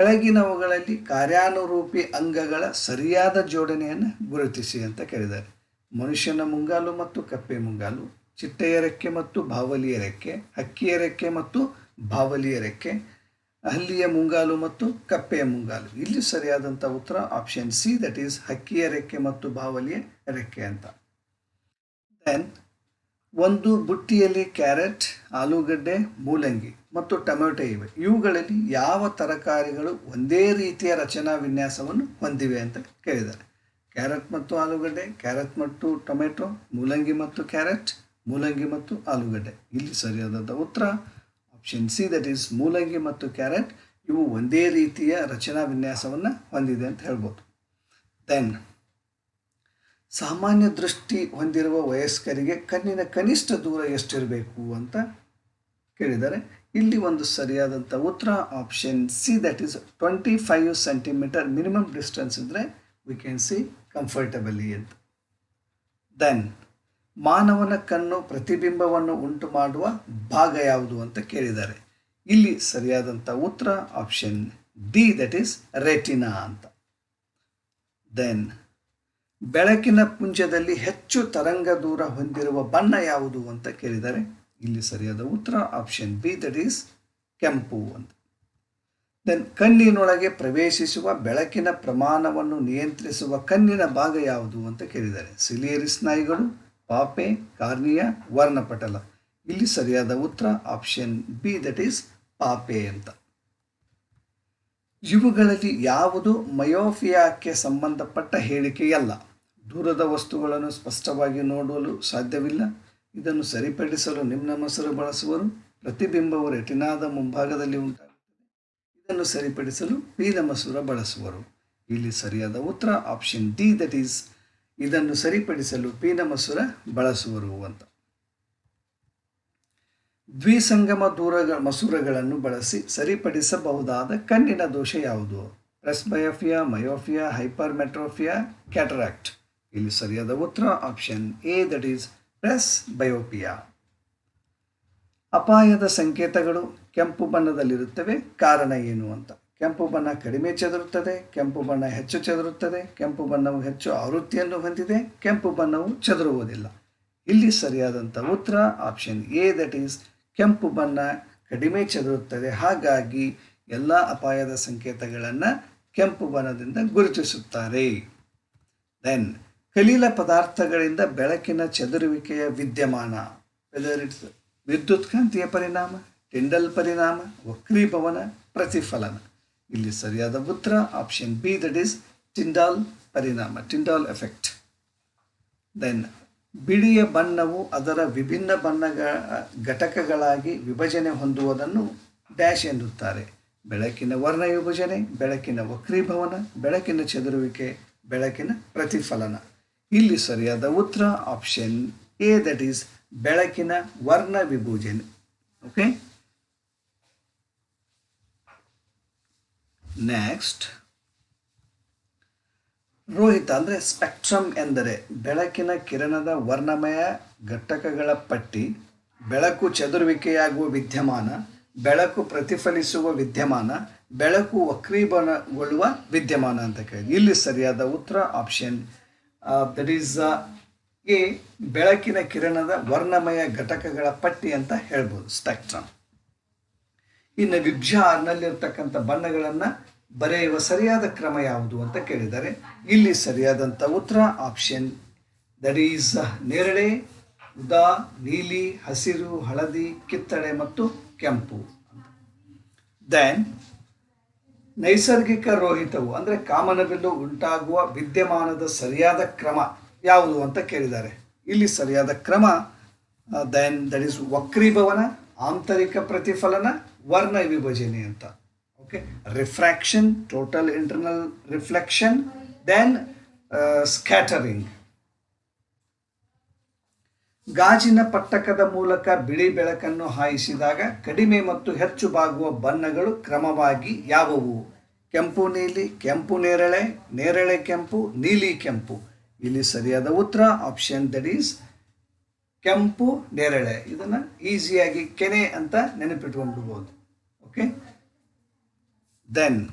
ಕೆಳಗಿನವುಗಳಲ್ಲಿ ಕಾರ್ಯಾನುರೂಪಿ ಅಂಗಗಳ ಸರಿಯಾದ ಜೋಡಣೆಯನ್ನು ಗುರುತಿಸಿ ಅಂತ ಕೇಳಿದ್ದಾರೆ. ಮನುಷ್ಯನ ಮುಂಗಾಲು ಮತ್ತು ಕಪ್ಪೆ ಮುಂಗಾಲು, ಚಿಟ್ಟೆಯ ರೆಕ್ಕೆ ಮತ್ತು ಬಾವಲಿಯ ರೆಕ್ಕೆ, ಹಕ್ಕಿಯ ರೆಕ್ಕೆ ಮತ್ತು ಬಾವಲಿಯ ರೆಕ್ಕೆ, ಹಲ್ಲಿಯ ಮುಂಗಾಲು ಮತ್ತು ಕಪ್ಪೆಯ ಮುಂಗಾಲು. ಇಲ್ಲಿ ಸರಿಯಾದಂಥ ಉತ್ತರ ಆಪ್ಷನ್ ಸಿ ದಟ್ ಈಸ್ ಹಕ್ಕಿಯ ರೆಕ್ಕೆ ಮತ್ತು ಬಾವಲಿಯ ರೆಕ್ಕೆ ಅಂತ. ದೆನ್ ಒಂದು ಬುಟ್ಟಿಯಲ್ಲಿ ಕ್ಯಾರೆಟ್, ಆಲೂಗಡ್ಡೆ, ಮೂಲಂಗಿ ಮತ್ತು ಟೊಮೆಟೊ ಇವೆ. ಇವುಗಳಲ್ಲಿ ಯಾವ ತರಕಾರಿಗಳು ಒಂದೇ ರೀತಿಯ ರಚನಾ ವಿನ್ಯಾಸವನ್ನು ಹೊಂದಿವೆ ಅಂತ ಕೇಳಿದ್ದಾರೆ. ಕ್ಯಾರೆಟ್ ಮತ್ತು ಆಲೂಗಡ್ಡೆ, ಕ್ಯಾರೆಟ್ ಮತ್ತು ಟೊಮೆಟೊ, ಮೂಲಂಗಿ ಮತ್ತು ಕ್ಯಾರೆಟ್, ಮೂಲಂಗಿ ಮತ್ತು ಆಲೂಗಡ್ಡೆ. ಇಲ್ಲಿ ಸರಿಯಾದಂಥ ಉತ್ತರ ಆಪ್ಷನ್ ಸಿ ದಟ್ ಈಸ್ ಮೂಲಂಗಿ ಮತ್ತು ಕ್ಯಾರೆಟ್, ಇವು ಒಂದೇ ರೀತಿಯ ರಚನಾ ವಿನ್ಯಾಸವನ್ನು ಹೊಂದಿದೆ ಅಂತ ಹೇಳ್ಬೋದು. ದೆನ್ ಸಾಮಾನ್ಯ ದೃಷ್ಟಿ ಹೊಂದಿರುವ ವಯಸ್ಕರಿಗೆ ಕಣ್ಣಿನ ಕನಿಷ್ಠ ದೂರ ಎಷ್ಟಿರಬೇಕು ಅಂತ ಕೇಳಿದರೆ, ಇಲ್ಲಿ ಒಂದು ಸರಿಯಾದಂಥ ಉತ್ತರ option C that is twenty five centimetre minimum distance ಇದ್ದರೆ ವಿ ಕ್ಯಾನ್ ಸಿ ಕಂಫರ್ಟಬಲಿ ಅಂತ. ದೆನ್ ಮಾನವನ ಕಣ್ಣು ಪ್ರತಿಬಿಂಬವನ್ನು ಉಂಟು ಮಾಡುವ ಭಾಗ ಯಾವುದು ಅಂತ ಕೇಳಿದ್ದಾರೆ. ಇಲ್ಲಿ ಸರಿಯಾದಂಥ ಉತ್ತರ option D that is retina ಅಂತ. ದೆನ್ ಬೆಳಕಿನ ಪುಂಜದಲ್ಲಿ ಹೆಚ್ಚು ತರಂಗ ದೂರ ಹೊಂದಿರುವ ಬಣ್ಣ ಯಾವುದು ಅಂತ ಕೇಳಿದ್ದಾರೆ. ಇಲ್ಲಿ ಸರಿಯಾದ ಉತ್ತರ ಆಪ್ಷನ್ ಬಿ ದಟ್ ಈಸ್ ಕೆಂಪು ಅಂತ. ದೆನ್ ಕಣ್ಣಿನೊಳಗೆ ಪ್ರವೇಶಿಸುವ ಬೆಳಕಿನ ಪ್ರಮಾಣವನ್ನು ನಿಯಂತ್ರಿಸುವ ಕಣ್ಣಿನ ಭಾಗ ಯಾವುದು ಅಂತ ಕೇಳಿದ್ದಾರೆ. ಸಿಲಿಯರಿ ಸ್ನಾಯುಗಳು ಪಾಪೆ, ಕಾರ್ನಿಯಾ, ವರ್ಣಪಟಲ. ಇಲ್ಲಿ ಸರಿಯಾದ ಉತ್ತರ ಆಪ್ಷನ್ ಬಿ ದಟ್ ಈಸ್ ಪಾಪೆ ಅಂತ. ಇವುಗಳಲ್ಲಿ ಯಾವುದು ಮಯೋಫಿಯಾಕ್ಕೆ ಸಂಬಂಧಪಟ್ಟ ಹೇಳಿಕೆಯಲ್ಲ? ದೂರದ ವಸ್ತುಗಳನ್ನು ಸ್ಪಷ್ಟವಾಗಿ ನೋಡಲು ಸಾಧ್ಯವಿಲ್ಲ. ಇದನ್ನು ಸರಿಪಡಿಸಲು ನಿಮ್ಮ ಮೊಸರು ಬಳಸುವರು. ಪ್ರತಿಬಿಂಬವು ರೆಟಿನಾದ ಮುಂಭಾಗದಲ್ಲಿ ಉಂಟಾಗುತ್ತದೆ. ಇದನ್ನು ಸರಿಪಡಿಸಲು ಪೀನ ಮಸೂರ ಬಳಸುವರು. ಇಲ್ಲಿ ಸರಿಯಾದ ಉತ್ತರ ಆಪ್ಷನ್ ಡಿ ದಟ್ ಈಸ್ ಇದನ್ನು ಸರಿಪಡಿಸಲು ಪೀನ ಮಸೂರ ಬಳಸುವರು ಅಂತ. ದ್ವಿಸಂಗಮ ದೂರ ಮಸೂರಗಳನ್ನು ಬಳಸಿ ಸರಿಪಡಿಸಬಹುದಾದ ಕಣ್ಣಿನ ದೋಷ ಯಾವುದು? Presbyopia myopia, hypermetropia, cataract. ಇಲ್ಲಿ ಸರಿಯಾದ ಉತ್ತರ option A, that is presbyopia ಅಪಾಯದ ಸಂಕೇತಗಳು ಕೆಂಪು ಬಣ್ಣದಲ್ಲಿರುತ್ತವೆ, ಕಾರಣ ಏನು ಅಂತ. ಕೆಂಪು ಬಣ್ಣ ಕಡಿಮೆ ಚದುರುತ್ತದೆ, ಕೆಂಪು ಬಣ್ಣ ಹೆಚ್ಚು ಚದುರುತ್ತದೆ, ಕೆಂಪು ಬಣ್ಣವು ಹೆಚ್ಚು ಆವೃತ್ತಿಯನ್ನು ಹೊಂದಿದೆ, ಕೆಂಪು ಬಣ್ಣವು ಚದುರುವುದಿಲ್ಲ. ಇಲ್ಲಿ ಸರಿಯಾದಂಥ ಉತ್ತರ ಆಪ್ಷನ್ ಎ ದಟ್ ಈಸ್ ಕೆಂಪು ಬಣ್ಣ ಕಡಿಮೆ ಚದುರುತ್ತದೆ, ಹಾಗಾಗಿ ಎಲ್ಲ ಅಪಾಯದ ಸಂಕೇತಗಳನ್ನು ಕೆಂಪು ಬಣ್ಣದಿಂದ ಗುರುತಿಸುತ್ತಾರೆ. ದೆನ್ ಕಲೀಲ ಪದಾರ್ಥಗಳಿಂದ ಬೆಳಕಿನ ಚದುರುವಿಕೆಯ ವಿದ್ಯಮಾನ. ವೆದರ್ ಇಟ್ಸ್ ವಿದ್ಯುತ್ ಕಾಂತಿಯ ಪರಿಣಾಮ, ಟಿಂಡಲ್ ಪರಿಣಾಮ, ವಕ್ರೀಭವನ ಪ್ರತಿಫಲನ. ಇಲ್ಲಿ ಸರಿಯಾದ ಉತ್ತರ option B that is Tyndall ಪರಿಣಾಮ ಟಿಂಡಾಲ್ ಎಫೆಕ್ಟ್ ದೆನ್ ಬಿಳಿಯ ಬಣ್ಣವು ಅದರ ವಿಭಿನ್ನ ಬಣ್ಣಗಳ ಘಟಕಗಳಾಗಿ ವಿಭಜನೆ ಹೊಂದುವುದನ್ನು ಡ್ಯಾಶ್ ಎನ್ನುತ್ತಾರೆ. ಬೆಳಕಿನ ವರ್ಣ ವಿಭಜನೆ, ಬೆಳಕಿನ ವಕ್ರೀಭವನ, ಬೆಳಕಿನ ಚದುರುವಿಕೆ, ಬೆಳಕಿನ ಪ್ರತಿಫಲನ. ಇಲ್ಲಿ ಸರಿಯಾದ ಉತ್ತರ ಆಪ್ಷನ್ ಎ ದಟ್ ಈಸ್ ಬೆಳಕಿನ ವರ್ಣ ವಿಭೂಜನೆ. ಓಕೆ ನೆಕ್ಸ್ಟ್ ರೋಹಿತ ಅಂದರೆ ಸ್ಪೆಕ್ಟ್ರಮ್ ಎಂದರೆ ಬೆಳಕಿನ ಕಿರಣದ ವರ್ಣಮಯ ಘಟಕಗಳ ಪಟ್ಟಿ, ಬೆಳಕು ಚದುರುವಿಕೆಯಾಗುವ ವಿದ್ಯಮಾನ, ಬೆಳಕು ಪ್ರತಿಫಲಿಸುವ ವಿದ್ಯಮಾನ, ಬೆಳಕು ವಕ್ರೀಭವನಗೊಳ್ಳುವ ವಿದ್ಯಮಾನ ಅಂತ ಕೇಳಿ ಇಲ್ಲಿ ಸರಿಯಾದ ಉತ್ತರ ಆಪ್ಷನ್ ದಟ್ ಈಸ್ ಎ ಬೆಳಕಿನ ಕಿರಣದ ವರ್ಣಮಯ ಘಟಕಗಳ ಪಟ್ಟಿ ಅಂತ ಹೇಳ್ಬೋದು ಸ್ಪೆಕ್ಟ್ರಮ್ ಇನ್ನು ವಿಬ್ಜಾರ್ನಲ್ಲಿರ್ತಕ್ಕಂಥ ಬಣ್ಣಗಳನ್ನು ಬರೆಯುವ ಸರಿಯಾದ ಕ್ರಮ ಯಾವುದು ಅಂತ ಕೇಳಿದ್ದಾರೆ. ಇಲ್ಲಿ ಸರಿಯಾದಂಥ ಉತ್ತರ ಆಪ್ಷನ್ ದಟ್ ಈಸ್ ನೇರಳೆ, ಉದಾ, ನೀಲಿ, ಹಸಿರು, ಹಳದಿ, ಕಿತ್ತಳೆ ಮತ್ತು ಕೆಂಪು. ದೆನ್ ನೈಸರ್ಗಿಕ ರೋಹಿತವು, ಅಂದರೆ ಕಾಮನಬಿಲ್ಲು ಉಂಟಾಗುವ ವಿದ್ಯಮಾನದ ಸರಿಯಾದ ಕ್ರಮ ಯಾವುದು ಅಂತ ಕೇಳಿದ್ದಾರೆ. ಇಲ್ಲಿ ಸರಿಯಾದ ಕ್ರಮ ದೆನ್ ದಟ್ ಈಸ್ ವಕ್ರೀಭವನ, ಆಂತರಿಕ ಪ್ರತಿಫಲನ ವರ್ಣ ವಿಭಜನೆ ಅಂತ. Okay refraction total internal reflection then scattering ಗಾಜಿನ ಪಟ್ಟಕದ ಮೂಲಕ ಬಿಳಿ ಬೆಳಕನ್ನು ಹಾಯಿಸಿದಾಗ ಕಡಿಮೆ ಮತ್ತು ಹೆಚ್ಚು ಬಾಗುವ ಬಣ್ಣಗಳು ಕ್ರಮವಾಗಿ ಯಾವುವು? ಕೆಂಪು, ನೀಲಿ, ಕೆಂಪು, ನೇರಳೆ ನೇರಳೆ ಕೆಂಪು, ನೀಲಿ ಕೆಂಪು. ಇಲ್ಲಿ ಸರಿಯಾದ ಉತ್ತರ ಆಪ್ಷನ್ ದಟ್ ಈಸ್ ಕೆಂಪು, ನೇರಳೆ. ಇದನ್ನು ಈಸಿಯಾಗಿ ಕೆನೆ ಅಂತ ನೆನಪಿಟ್ಕೊಂಡ್ಬಿಡ್ಬೋದು. ಓಕೆ? ದೆನ್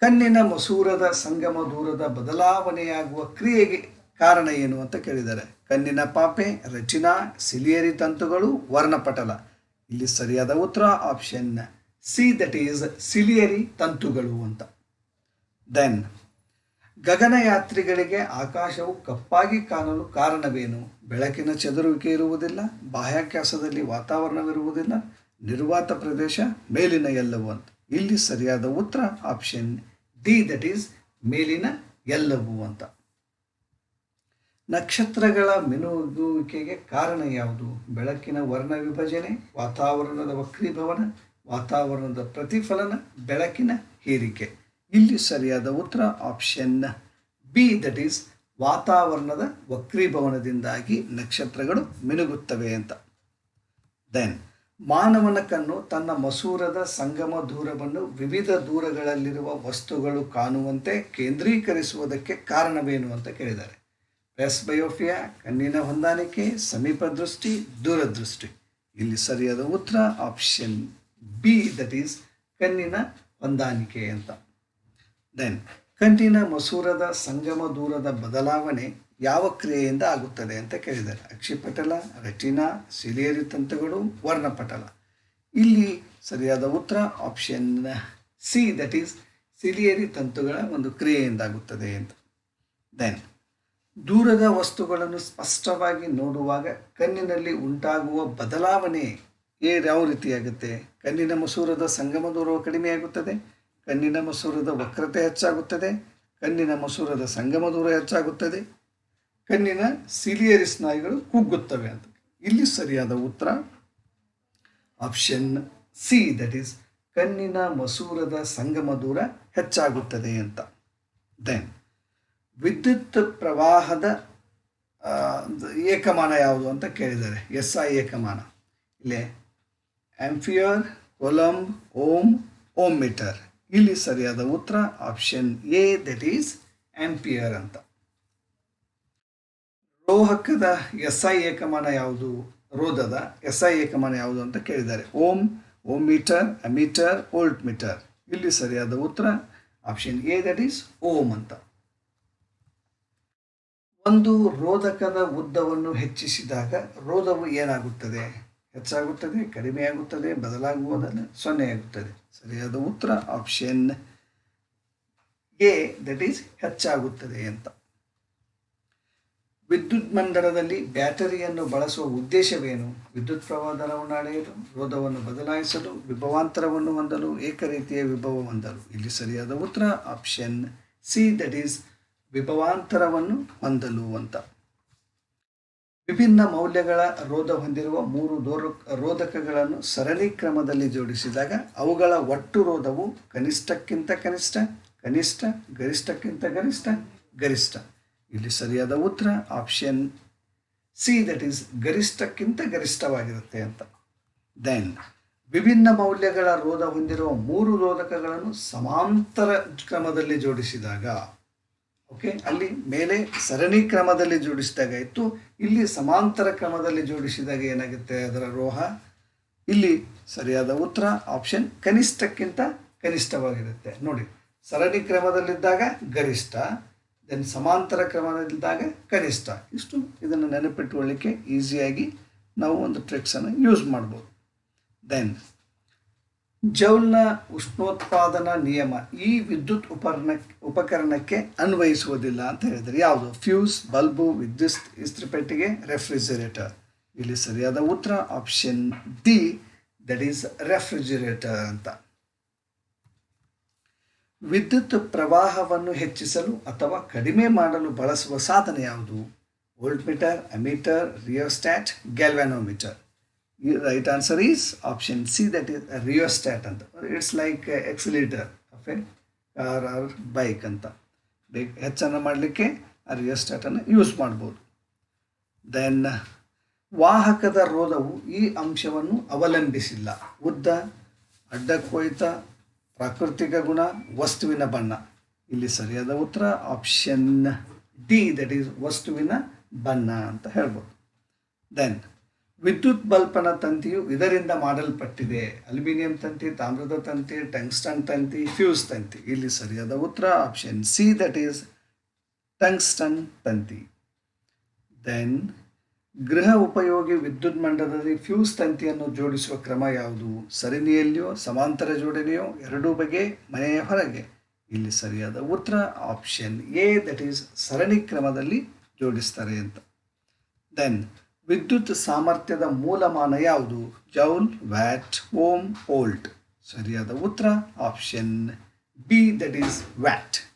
ಕಣ್ಣಿನ ಮಸೂರದ ಸಂಗಮ ದೂರದ ಬದಲಾವಣೆಯಾಗುವ ಕ್ರಿಯೆಗೆ ಕಾರಣ ಏನು ಅಂತ ಕೇಳಿದ್ದಾರೆ. ಕಣ್ಣಿನ ಪಾಪೆ, ರಚಿನಾ ಸಿಲಿಯರಿ ತಂತುಗಳು, ವರ್ಣಪಟಲ. ಇಲ್ಲಿ ಸರಿಯಾದ ಉತ್ತರ option C that is ciliary ತಂತುಗಳು ಅಂತ. ದೆನ್ ಗಗನಯಾತ್ರಿಗಳಿಗೆ ಆಕಾಶವು ಕಪ್ಪಾಗಿ ಕಾಣಲು ಕಾರಣವೇನು? ಬೆಳಕಿನ ಚದುರುವಿಕೆ ಇರುವುದಿಲ್ಲ, ಬಾಹ್ಯಾಕಾಶದಲ್ಲಿ ವಾತಾವರಣವಿರುವುದಿಲ್ಲ ನಿರ್ವಾತ ಪ್ರದೇಶ, ಮೇಲಿನ ಎಲ್ಲವೂ ಅಂತ. ಇಲ್ಲಿ ಸರಿಯಾದ ಉತ್ತರ ಆಪ್ಷನ್ ಡಿ ದಟ್ ಈಸ್ ಮೇಲಿನ ಎಲ್ಲವೂ ಅಂತ. ನಕ್ಷತ್ರಗಳ ಮಿನುಗುವಿಕೆಗೆ ಕಾರಣ ಯಾವುದು? ಬೆಳಕಿನ ವರ್ಣ ವಿಭಜನೆ, ವಾತಾವರಣದ ವಕ್ರೀಭವನ, ವಾತಾವರಣದ ಪ್ರತಿಫಲನ, ಬೆಳಕಿನ ಹೀರಿಕೆ. ಇಲ್ಲಿ ಸರಿಯಾದ ಉತ್ತರ ಆಪ್ಷನ್ ಬಿ ದಟ್ ಈಸ್ ವಾತಾವರಣದ ವಕ್ರೀಭವನದಿಂದಾಗಿ ನಕ್ಷತ್ರಗಳು ಮಿನುಗುತ್ತವೆ ಅಂತ. ದೆನ್ ಮಾನವನ ಕಣ್ಣು ತನ್ನ ಮಸೂರದ ಸಂಗಮ ದೂರವನ್ನು ವಿವಿಧ ದೂರಗಳಲ್ಲಿರುವ ವಸ್ತುಗಳು ಕಾಣುವಂತೆ ಕೇಂದ್ರೀಕರಿಸುವುದಕ್ಕೆ ಕಾರಣವೇನು ಅಂತ ಕೇಳಿದ್ದಾರೆ. ಪ್ರೆಸ್ಬಯೋಫಿಯಾ ಕಣ್ಣಿನ ಹೊಂದಾಣಿಕೆ, ಸಮೀಪ ದೃಷ್ಟಿ, ದೂರದೃಷ್ಟಿ. ಇಲ್ಲಿ ಸರಿಯಾದ ಉತ್ತರ ಆಪ್ಷನ್ ಬಿ ದಟ್ ಈಸ್ ಕಣ್ಣಿನ ಹೊಂದಾಣಿಕೆ ಅಂತ. ದೆನ್ ಕಣ್ಣಿನ ಮಸೂರದ ಸಂಗಮ ದೂರದ ಬದಲಾವಣೆ ಯಾವ ಕ್ರಿಯೆಯಿಂದ ಆಗುತ್ತದೆ ಅಂತ ಕೇಳಿದ್ದಾರೆ. ಅಕ್ಷಿಪಟಲ ರೆಟಿನಾ, ಸಿಲಿಯರಿ ತಂತುಗಳು, ವರ್ಣಪಟಲ. ಇಲ್ಲಿ ಸರಿಯಾದ ಉತ್ತರ option C that is ciliary ತಂತುಗಳ ಒಂದು ಕ್ರಿಯೆಯಿಂದ ಆಗುತ್ತದೆ ಅಂತ. ದೆನ್ ದೂರದ ವಸ್ತುಗಳನ್ನು ಸ್ಪಷ್ಟವಾಗಿ ನೋಡುವಾಗ ಕಣ್ಣಿನಲ್ಲಿ ಉಂಟಾಗುವ ಬದಲಾವಣೆ ಏ ಯಾವ ರೀತಿಯಾಗುತ್ತೆ? ಕಣ್ಣಿನ ಮಸೂರದ ಸಂಗಮ ದೂರವು ಕಡಿಮೆಯಾಗುತ್ತದೆ, ಕಣ್ಣಿನ ಮಸೂರದ ವಕ್ರತೆ ಹೆಚ್ಚಾಗುತ್ತದೆ, ಕಣ್ಣಿನ ಮಸೂರದ ಸಂಗಮ ದೂರ ಹೆಚ್ಚಾಗುತ್ತದೆ ಕಣ್ಣಿನ ಸಿಲಿಯರಿ ಸ್ನಾಯುಗಳು ಕುಗ್ಗುತ್ತವೆ ಅಂತ. ಇಲ್ಲಿ ಸರಿಯಾದ ಉತ್ತರ ಆಪ್ಷನ್ ಸಿ ದಟ್ ಈಸ್ ಕಣ್ಣಿನ ಮಸೂರದ ಸಂಗಮ ದೂರ ಹೆಚ್ಚಾಗುತ್ತದೆ ಅಂತ. ದೆನ್ ವಿದ್ಯುತ್ ಪ್ರವಾಹದ ಏಕಮಾನ ಯಾವುದು ಅಂತ ಕೇಳಿದ್ದಾರೆ. ಎಸ್ ಐ ಏಕಮಾನ. ಇಲ್ಲಿ ampere coulomb ohm ohm metre ಇಲ್ಲಿ ಸರಿಯಾದ ಉತ್ತರ option A that is ampere ಅಂತ. ರೋಹಕದ ಎಸ್ ಐ ಏಕಮಾನ ಯಾವುದು? ರೋಧದ ಎಸ್ ಐ ಏಕಮಾನ ಯಾವುದು ಅಂತ ಕೇಳಿದ್ದಾರೆ. Ohm ohm metre ammeter voltmeter ಇಲ್ಲಿ ಸರಿಯಾದ ಉತ್ತರ option A, that is ohm ಅಂತ. ಒಂದು ರೋಧಕದ ಉದ್ದವನ್ನು ಹೆಚ್ಚಿಸಿದಾಗ ರೋಧವು ಏನಾಗುತ್ತದೆ? ಹೆಚ್ಚಾಗುತ್ತದೆ ಕಡಿಮೆಯಾಗುತ್ತದೆ ಸೊನ್ನೆ ಸೊನ್ನೆಯಾಗುತ್ತದೆ ಸರಿಯಾದ ಉತ್ತರ ಆಪ್ಷನ್ ಎ, ದಟ್ ಈಸ್ ಹೆಚ್ಚಾಗುತ್ತದೆ ಅಂತ. ವಿದ್ಯುತ್ ಮಂಡಲದಲ್ಲಿ ಬ್ಯಾಟರಿಯನ್ನು ಬಳಸುವ ಉದ್ದೇಶವೇನು? ವಿದ್ಯುತ್ ಪ್ರವಾಹ ದರವನ್ನು ಅಳೆಯಲು, ರೋಧವನ್ನು ಬದಲಾಯಿಸಲು, ವಿಭವಾಂತರವನ್ನು ಹೊಂದಲು, ಏಕರೀತಿಯ ವಿಭವ ಹೊಂದಲು. ಇಲ್ಲಿ ಸರಿಯಾದ ಉತ್ತರ ಆಪ್ಷನ್ ಸಿ ದಟ್ ಈಸ್ ವಿಭವಾಂತರವನ್ನು ಹೊಂದಲು ಅಂತ. ವಿಭಿನ್ನ ಮೌಲ್ಯಗಳ ರೋಧ ಹೊಂದಿರುವ ಮೂರು ದೋರ, ರೋಧಕಗಳನ್ನು ಸರಣಿ ಕ್ರಮದಲ್ಲಿ ಜೋಡಿಸಿದಾಗ ಅವುಗಳ ಒಟ್ಟು ರೋಧವು ಕನಿಷ್ಠಕ್ಕಿಂತ ಕನಿಷ್ಠ ಕನಿಷ್ಠ, ಗರಿಷ್ಠಕ್ಕಿಂತ ಗರಿಷ್ಠ ಗರಿಷ್ಠ. ಇಲ್ಲಿ ಸರಿಯಾದ ಉತ್ತರ ಆಪ್ಷನ್ ಸಿ ದಟ್ ಈಸ್ ಗರಿಷ್ಠಕ್ಕಿಂತ ಗರಿಷ್ಠವಾಗಿರುತ್ತೆ ಅಂತ. ದೆನ್ ವಿಭಿನ್ನ ಮೌಲ್ಯಗಳ ರೋಧ ಹೊಂದಿರುವ ಮೂರು ರೋಧಕಗಳನ್ನು ಸಮಾಂತರ ಕ್ರಮದಲ್ಲಿ ಜೋಡಿಸಿದಾಗ ಓಕೆ ಅಲ್ಲಿ ಮೇಲೆ ಸರಣಿ ಕ್ರಮದಲ್ಲಿ ಜೋಡಿಸಿದಾಗ ಇತ್ತು, ಇಲ್ಲಿ ಸಮಾಂತರ ಕ್ರಮದಲ್ಲಿ ಜೋಡಿಸಿದಾಗ ಏನಾಗುತ್ತೆ ಅದರ ರೋಹ? ಇಲ್ಲಿ ಸರಿಯಾದ ಉತ್ತರ ಆಪ್ಷನ್ ಕನಿಷ್ಠಕ್ಕಿಂತ ಕನಿಷ್ಠವಾಗಿರುತ್ತೆ. ನೋಡಿ, ಸರಣಿ ಕ್ರಮದಲ್ಲಿದ್ದಾಗ ಗರಿಷ್ಠ ದೆನ್ ಸಮಾಂತರ ಕ್ರಮದಲ್ಲಿದ್ದಾಗ ಕನಿಷ್ಠ. ಇಷ್ಟು ಇದನ್ನು ನೆನಪಿಟ್ಟುಕೊಳ್ಳಿಕ್ಕೆ ಈಸಿಯಾಗಿ ನಾವು ಒಂದು ಟ್ರಿಕ್ಸನ್ನು ಯೂಸ್ ಮಾಡ್ಬೋದು. ದೆನ್ ಜೌಲ್ನ ಉಷ್ಣೋತ್ಪಾದನಾ ನಿಯಮ ಈ ವಿದ್ಯುತ್ ಉಪಕರಣ ಉಪಕರಣಕ್ಕೆ ಅನ್ವಯಿಸುವುದಿಲ್ಲ ಅಂತ ಹೇಳಿದರೆ ಯಾವುದು? ಫ್ಯೂಸ್ ಬಲ್ಬು ವಿದ್ಯುತ್ ಇಸ್ತ್ರಿಪೆಟ್ಟಿಗೆ ರೆಫ್ರಿಜರೇಟರ್ ಇಲ್ಲಿ ಸರಿಯಾದ ಉತ್ತರ option D that is refrigerator ಅಂತ. ವಿದ್ಯುತ್ ಪ್ರವಾಹವನ್ನು ಹೆಚ್ಚಿಸಲು ಅಥವಾ ಕಡಿಮೆ ಮಾಡಲು ಬಳಸುವ ಸಾಧನ ಯಾವುದು? Voltmeter, ammeter rheostat galvanometer right answer is option C that is rheostat ಅಂತ. It's like accelerator of a car or bike ಅಂತ. ಬೈಕ್ ಹೆಚ್ಚನ್ನು ಮಾಡಲಿಕ್ಕೆ ಆ ರಿಯೋಸ್ಟ್ಯಾಟನ್ನು ಯೂಸ್ ಮಾಡ್ಬೋದು. ದೆನ್ ವಾಹಕದ ರೋಧವು ಈ ಅಂಶವನ್ನು ಅವಲಂಬಿಸಿಲ್ಲ. ಉದ್ದ ಅಡ್ಡಕೊಯ್ತ ಪ್ರಾಕೃತಿಕ ಗುಣ, ವಸ್ತುವಿನ ಬಣ್ಣ. ಇಲ್ಲಿ ಸರಿಯಾದ ಉತ್ತರ ಆಪ್ಷನ್ ಡಿ ದಟ್ ಈಸ್ ವಸ್ತುವಿನ ಬಣ್ಣ ಅಂತ ಹೇಳ್ಬೋದು. ದೆನ್ ವಿದ್ಯುತ್ ಬಲ್ಪನ ತಂತಿಯು ಇದರಿಂದ ಮಾಡಲ್ಪಟ್ಟಿದೆ. ಅಲ್ಯೂಮಿನಿಯಂ ತಂತಿ, ತಾಮ್ರದ ತಂತಿ, ಟಂಗ್ಸ್ಟನ್ ತಂತಿ, ಫ್ಯೂಸ್ ತಂತಿ. ಇಲ್ಲಿ ಸರಿಯಾದ ಉತ್ತರ option C that is tungsten ತಂತಿ. ದೆನ್ ಗೃಹ ಉಪಯೋಗಿ ವಿದ್ಯುತ್ ಮಂಡಲದಲ್ಲಿ ಫ್ಯೂಸ್ ತಂತಿಯನ್ನು ಜೋಡಿಸುವ ಕ್ರಮ ಯಾವುದು? ಸರಣಿಯಲ್ಲಿಯೋ, ಸಮಾಂತರ ಜೋಡಣೆಯೋ? ಎರಡೂ ಬಗೆ, ಮನೆಯ ಹೊರಗೆ. ಇಲ್ಲಿ ಸರಿಯಾದ ಉತ್ತರ ಆಪ್ಷನ್ ಎ ದಟ್ ಈಸ್ ಸರಣಿ ಕ್ರಮದಲ್ಲಿ ಜೋಡಿಸ್ತಾರೆ ಅಂತ. ದೆನ್ ವಿದ್ಯುತ್ ಸಾಮರ್ಥ್ಯದ ಮೂಲಮಾನ ಯಾವುದು? ಜೌಲ್ ವ್ಯಾಟ್ ಓಮ್ ಓಲ್ಟ್ ಸರಿಯಾದ ಉತ್ತರ option B that is watt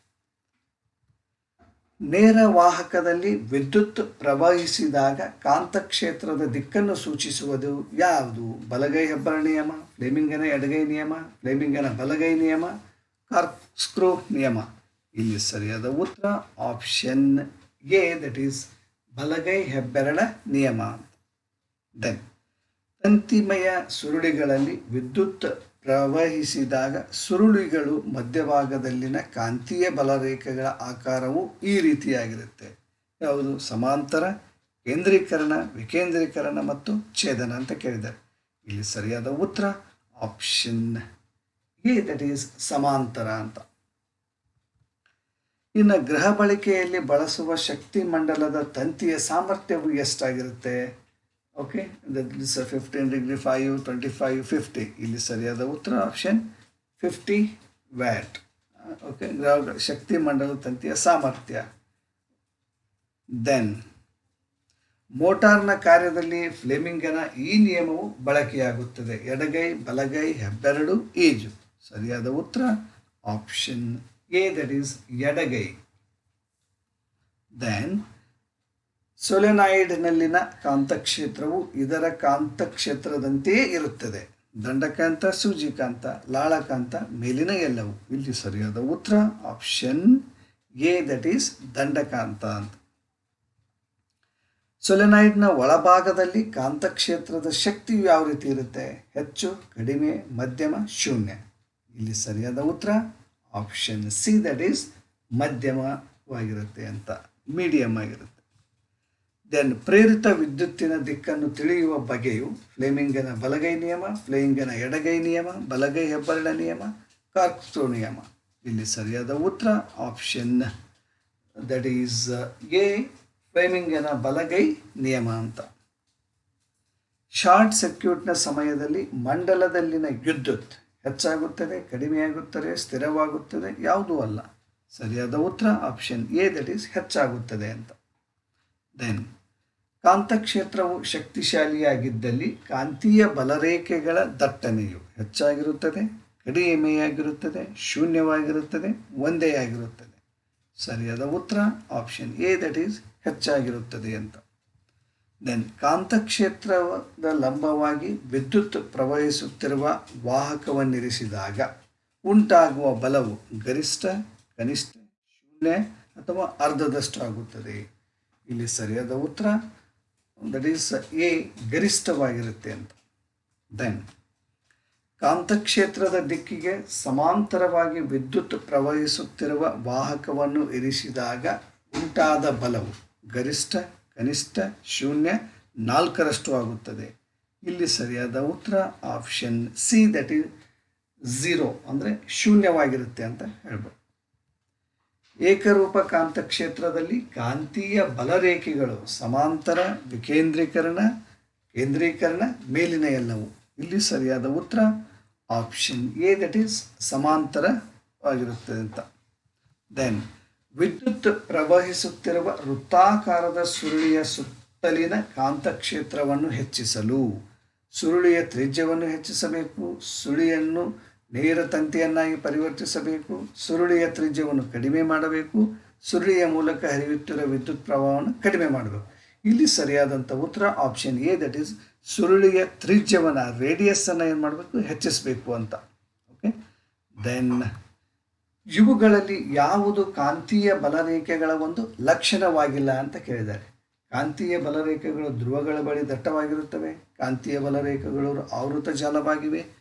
ನೇರ ವಾಹಕದಲ್ಲಿ ವಿದ್ಯುತ್ ಪ್ರವಹಿಸಿದಾಗ ಕಾಂತಕ್ಷೇತ್ರದ ದಿಕ್ಕನ್ನು ಸೂಚಿಸುವುದು ಯಾವುದು? ಬಲಗೈ ಹೆಬ್ಬರ ನಿಯಮ ಫ್ಲೇಮಿಂಗನ ಎಡಗೈ ನಿಯಮ ಫ್ಲೇಮಿಂಗನ ಬಲಗೈ ನಿಯಮ ಕಾರ್ಕ್ ಸ್ಕ್ರೂ ನಿಯಮ. ಇಲ್ಲಿ ಸರಿಯಾದ ಉತ್ತರ ಆಪ್ಷನ್ ಎ ದಟ್ ಈಸ್ ಬಲಗೈ ಹೆಬ್ಬೆರಳ ನಿಯಮ. ದೆನ್ ತಂತಿಮಯ ಸುರುಳಿಗಳಲ್ಲಿ ವಿದ್ಯುತ್ ಪ್ರವಹಿಸಿದಾಗ ಸುರುಳಿಗಳು ಮಧ್ಯಭಾಗದಲ್ಲಿನ ಕಾಂತೀಯ ಬಲರೇಖೆಗಳ ಆಕಾರವು ಈ ರೀತಿಯಾಗಿರುತ್ತೆ. ಯಾವುದು? ಸಮಾಂತರ, ಕೇಂದ್ರೀಕರಣ, ವಿಕೇಂದ್ರೀಕರಣ ಮತ್ತು ಛೇದನ ಅಂತ ಕೇಳಿದ್ದಾರೆ. ಇಲ್ಲಿ ಸರಿಯಾದ ಉತ್ತರ, ಆಪ್ಷನ್ ಎ, ದಟ್ ಈಸ್ ಸಮಾಂತರ ಅಂತ. ಇನ್ನು ಗೃಹ ಬಳಕೆಯಲ್ಲಿ ಬಳಸುವ ಶಕ್ತಿ ಮಂಡಲದ ತಂತಿಯ ಸಾಮರ್ಥ್ಯವು ಎಷ್ಟಾಗಿರುತ್ತೆ? Okay this fifteen degree five twenty five fifty ಇಲ್ಲಿ ಸರಿಯಾದ ಉತ್ತರ ಆಪ್ಷನ್ ಫಿಫ್ಟಿ ವ್ಯಾಟ್ ಓಕೆ ಶಕ್ತಿ ಮಂಡಲ ತಂತಿಯ ಸಾಮರ್ಥ್ಯ. ದೆನ್ ಮೋಟಾರ್ನ ಕಾರ್ಯದಲ್ಲಿ ಫ್ಲೇಮಿಂಗನ ಈ ನಿಯಮವು ಬಳಕೆಯಾಗುತ್ತದೆ. ಎಡಗೈ, ಬಲಗೈ, ಹೆಬ್ಬೆರಡು, ಈಜು. ಸರಿಯಾದ ಉತ್ತರ ಆಪ್ಷನ್ ಎ ದಟ್ ಈಸ್ ಎಡಗೈ. ದೆನ್ ಸೊಲೆನಾಯ್ಡ್ನಲ್ಲಿನ ಕಾಂತಕ್ಷೇತ್ರವು ಇದರ ಕಾಂತಕ್ಷೇತ್ರದಂತೆಯೇ ಇರುತ್ತದೆ. ದಂಡಕಾಂತ ಸೂಜಿಕಾಂತ ಲಾಳಕಾಂತ ಮೇಲಿನ ಎಲ್ಲವು. ಇಲ್ಲಿ ಸರಿಯಾದ ಉತ್ತರ, ಆಪ್ಷನ್ ಎ ದಟ್ ಈಸ್ ದಂಡಕಾಂತ ಅಂತ. ಸೊಲೆನಾಯ್ಡ್ನ ಒಳಭಾಗದಲ್ಲಿ ಕಾಂತಕ್ಷೇತ್ರದ ಶಕ್ತಿಯು ಯಾವ ರೀತಿ ಇರುತ್ತೆ? ಹೆಚ್ಚು, ಕಡಿಮೆ, ಮಧ್ಯಮ, ಶೂನ್ಯ. ಇಲ್ಲಿ ಸರಿಯಾದ ಉತ್ತರ, ಆಪ್ಷನ್ ಸಿ ದಟ್ ಈಸ್ ಮಧ್ಯಮವಾಗಿರುತ್ತೆ ಅಂತ, ಮೀಡಿಯಮ್ ಆಗಿರುತ್ತೆ. ದೆನ್ ಪ್ರೇರಿತ ವಿದ್ಯುತ್ತಿನ ದಿಕ್ಕನ್ನು ತಿಳಿಯುವ ಬಗೆಯು ಫ್ಲೇಮಿಂಗನ ಬಲಗೈ ನಿಯಮ ಫ್ಲೇಮಿಂಗನ ಎಡಗೈ ನಿಯಮ, ಬಲಗೈ ಹೆಬ್ಬರಳ ನಿಯಮ ಕಾರ್ಕ್ಸೋ ನಿಯಮ. ಇಲ್ಲಿ ಸರಿಯಾದ ಉತ್ತರ ಆಪ್ಷನ್ ದಟ್ ಈಸ್ ಎ ಫ್ಲೇಮಿಂಗನ ಬಲಗೈ ನಿಯಮ ಅಂತ. ಶಾರ್ಟ್ ಸರ್ಕ್ಯೂಟ್ನ ಸಮಯದಲ್ಲಿ ಮಂಡಲದಲ್ಲಿನ ವಿದ್ಯುತ್ ಹೆಚ್ಚಾಗುತ್ತದೆ, ಕಡಿಮೆಯಾಗುತ್ತದೆ, ಸ್ಥಿರವಾಗುತ್ತದೆ, ಯಾವುದೂ ಅಲ್ಲ. ಸರಿಯಾದ ಉತ್ತರ ಆಪ್ಷನ್ ಎ ದಟ್ ಈಸ್ ಹೆಚ್ಚಾಗುತ್ತದೆ ಅಂತ. ದೆನ್ ಕಾಂತಕ್ಷೇತ್ರವು ಶಕ್ತಿಶಾಲಿಯಾಗಿದ್ದಲ್ಲಿ ಕಾಂತೀಯ ಬಲರೇಖೆಗಳ ದಟ್ಟಣೆಯು ಹೆಚ್ಚಾಗಿರುತ್ತದೆ ಕಡಿಮೆಯಾಗಿರುತ್ತದೆ ಶೂನ್ಯವಾಗಿರುತ್ತದೆ, ಒಂದೇ ಆಗಿರುತ್ತದೆ. ಸರಿಯಾದ ಉತ್ತರ ಆಪ್ಷನ್ ಎ ದಟ್ ಈಸ್ ಹೆಚ್ಚಾಗಿರುತ್ತದೆ ಅಂತ. ದೆನ್ ಕಾಂತಕ್ಷೇತ್ರದ ಲಂಬವಾಗಿ ವಿದ್ಯುತ್ ಪ್ರವಹಿಸುತ್ತಿರುವ ವಾಹಕವನ್ನಿರಿಸಿದಾಗ ಉಂಟಾಗುವ ಬಲವು ಗರಿಷ್ಠ, ಕನಿಷ್ಠ, ಶೂನ್ಯ ಅಥವಾ ಅರ್ಧದಷ್ಟು ಆಗುತ್ತದೆ. ಇಲ್ಲಿ ಸರಿಯಾದ ಉತ್ತರ ದಟ್ ಈಸ್ ಎ ಗರಿಷ್ಠವಾಗಿರುತ್ತೆ ಅಂತ. ದೆನ್ ಕಾಂತಕ್ಷೇತ್ರದ ದಿಕ್ಕಿಗೆ ಸಮಾಂತರವಾಗಿ ವಿದ್ಯುತ್ ಪ್ರವಹಿಸುತ್ತಿರುವ ವಾಹಕವನ್ನು ಇರಿಸಿದಾಗ ಉಂಟಾದ ಬಲವು ಗರಿಷ್ಠ, ಕನಿಷ್ಠ, ಶೂನ್ಯ, ನಾಲ್ಕರಷ್ಟು ಆಗುತ್ತದೆ. ಇಲ್ಲಿ ಸರಿಯಾದ ಉತ್ತರ option C that is zero ಅಂದರೆ ಶೂನ್ಯವಾಗಿರುತ್ತೆ ಅಂತ ಹೇಳ್ಬೋದು. ಏಕರೂಪ ಕಾಂತಕ್ಷೇತ್ರದಲ್ಲಿ ಕಾಂತೀಯ ಬಲರೇಖೆಗಳು ಸಮಾಂತರ, ವಿಕೇಂದ್ರೀಕರಣ, ಕೇಂದ್ರೀಕರಣ, ಮೇಲಿನ ಎಲ್ಲವು. ಇಲ್ಲಿ ಸರಿಯಾದ ಉತ್ತರ ಆಪ್ಷನ್ ಎ ದಟ್ ಈಸ್ ಸಮಾಂತರವಾಗಿರುತ್ತದೆ ಅಂತ. ದೆನ್ ವಿದ್ಯುತ್ ಪ್ರವಹಿಸುತ್ತಿರುವ ವೃತ್ತಾಕಾರದ ಸುರುಳಿಯ ಸುತ್ತಲಿನ ಕಾಂತಕ್ಷೇತ್ರವನ್ನು ಹೆಚ್ಚಿಸಲು. ಸುರುಳಿಯ ತ್ರಿಜ್ಯವನ್ನು ಹೆಚ್ಚಿಸಬೇಕು. ಸುಳಿಯನ್ನು ನೇರ ತಂತಿಯನ್ನಾಗಿ ಪರಿವರ್ತಿಸಬೇಕು, ಸುರುಳಿಯ ತ್ರಿಜ್ಯವನ್ನು ಕಡಿಮೆ ಮಾಡಬೇಕು, ಸುರುಳಿಯ ಮೂಲಕ ಹರಿಯುತ್ತಿರುವ ವಿದ್ಯುತ್ ಪ್ರವಾಹವನ್ನು ಕಡಿಮೆ ಮಾಡಬೇಕು. ಇಲ್ಲಿ ಸರಿಯಾದಂಥ ಉತ್ತರ ಆಪ್ಷನ್ ಎ ದಟ್ ಈಸ್ ಸುರುಳಿಯ ತ್ರಿಜ್ಯವನ್ನು ರೇಡಿಯಸ್ಸನ್ನು ಏನು ಮಾಡಬೇಕು? ಹೆಚ್ಚಿಸಬೇಕು ಅಂತ. ಓಕೆ ದೆನ್ ಇವುಗಳಲ್ಲಿ ಯಾವುದು ಕಾಂತೀಯ ಬಲರೇಖೆಗಳ ಒಂದು ಲಕ್ಷಣವಾಗಿಲ್ಲ ಅಂತ ಕೇಳಿದ್ದಾರೆ. ಕಾಂತೀಯ ಬಲರೇಖೆಗಳು ಧ್ರುವಗಳ ಬಳಿ ದಟ್ಟವಾಗಿರುತ್ತವೆ, ಕಾಂತೀಯ ಬಲರೇಖೆಗಳು ಆವೃತ ಜಾಲವಾಗಿವೆ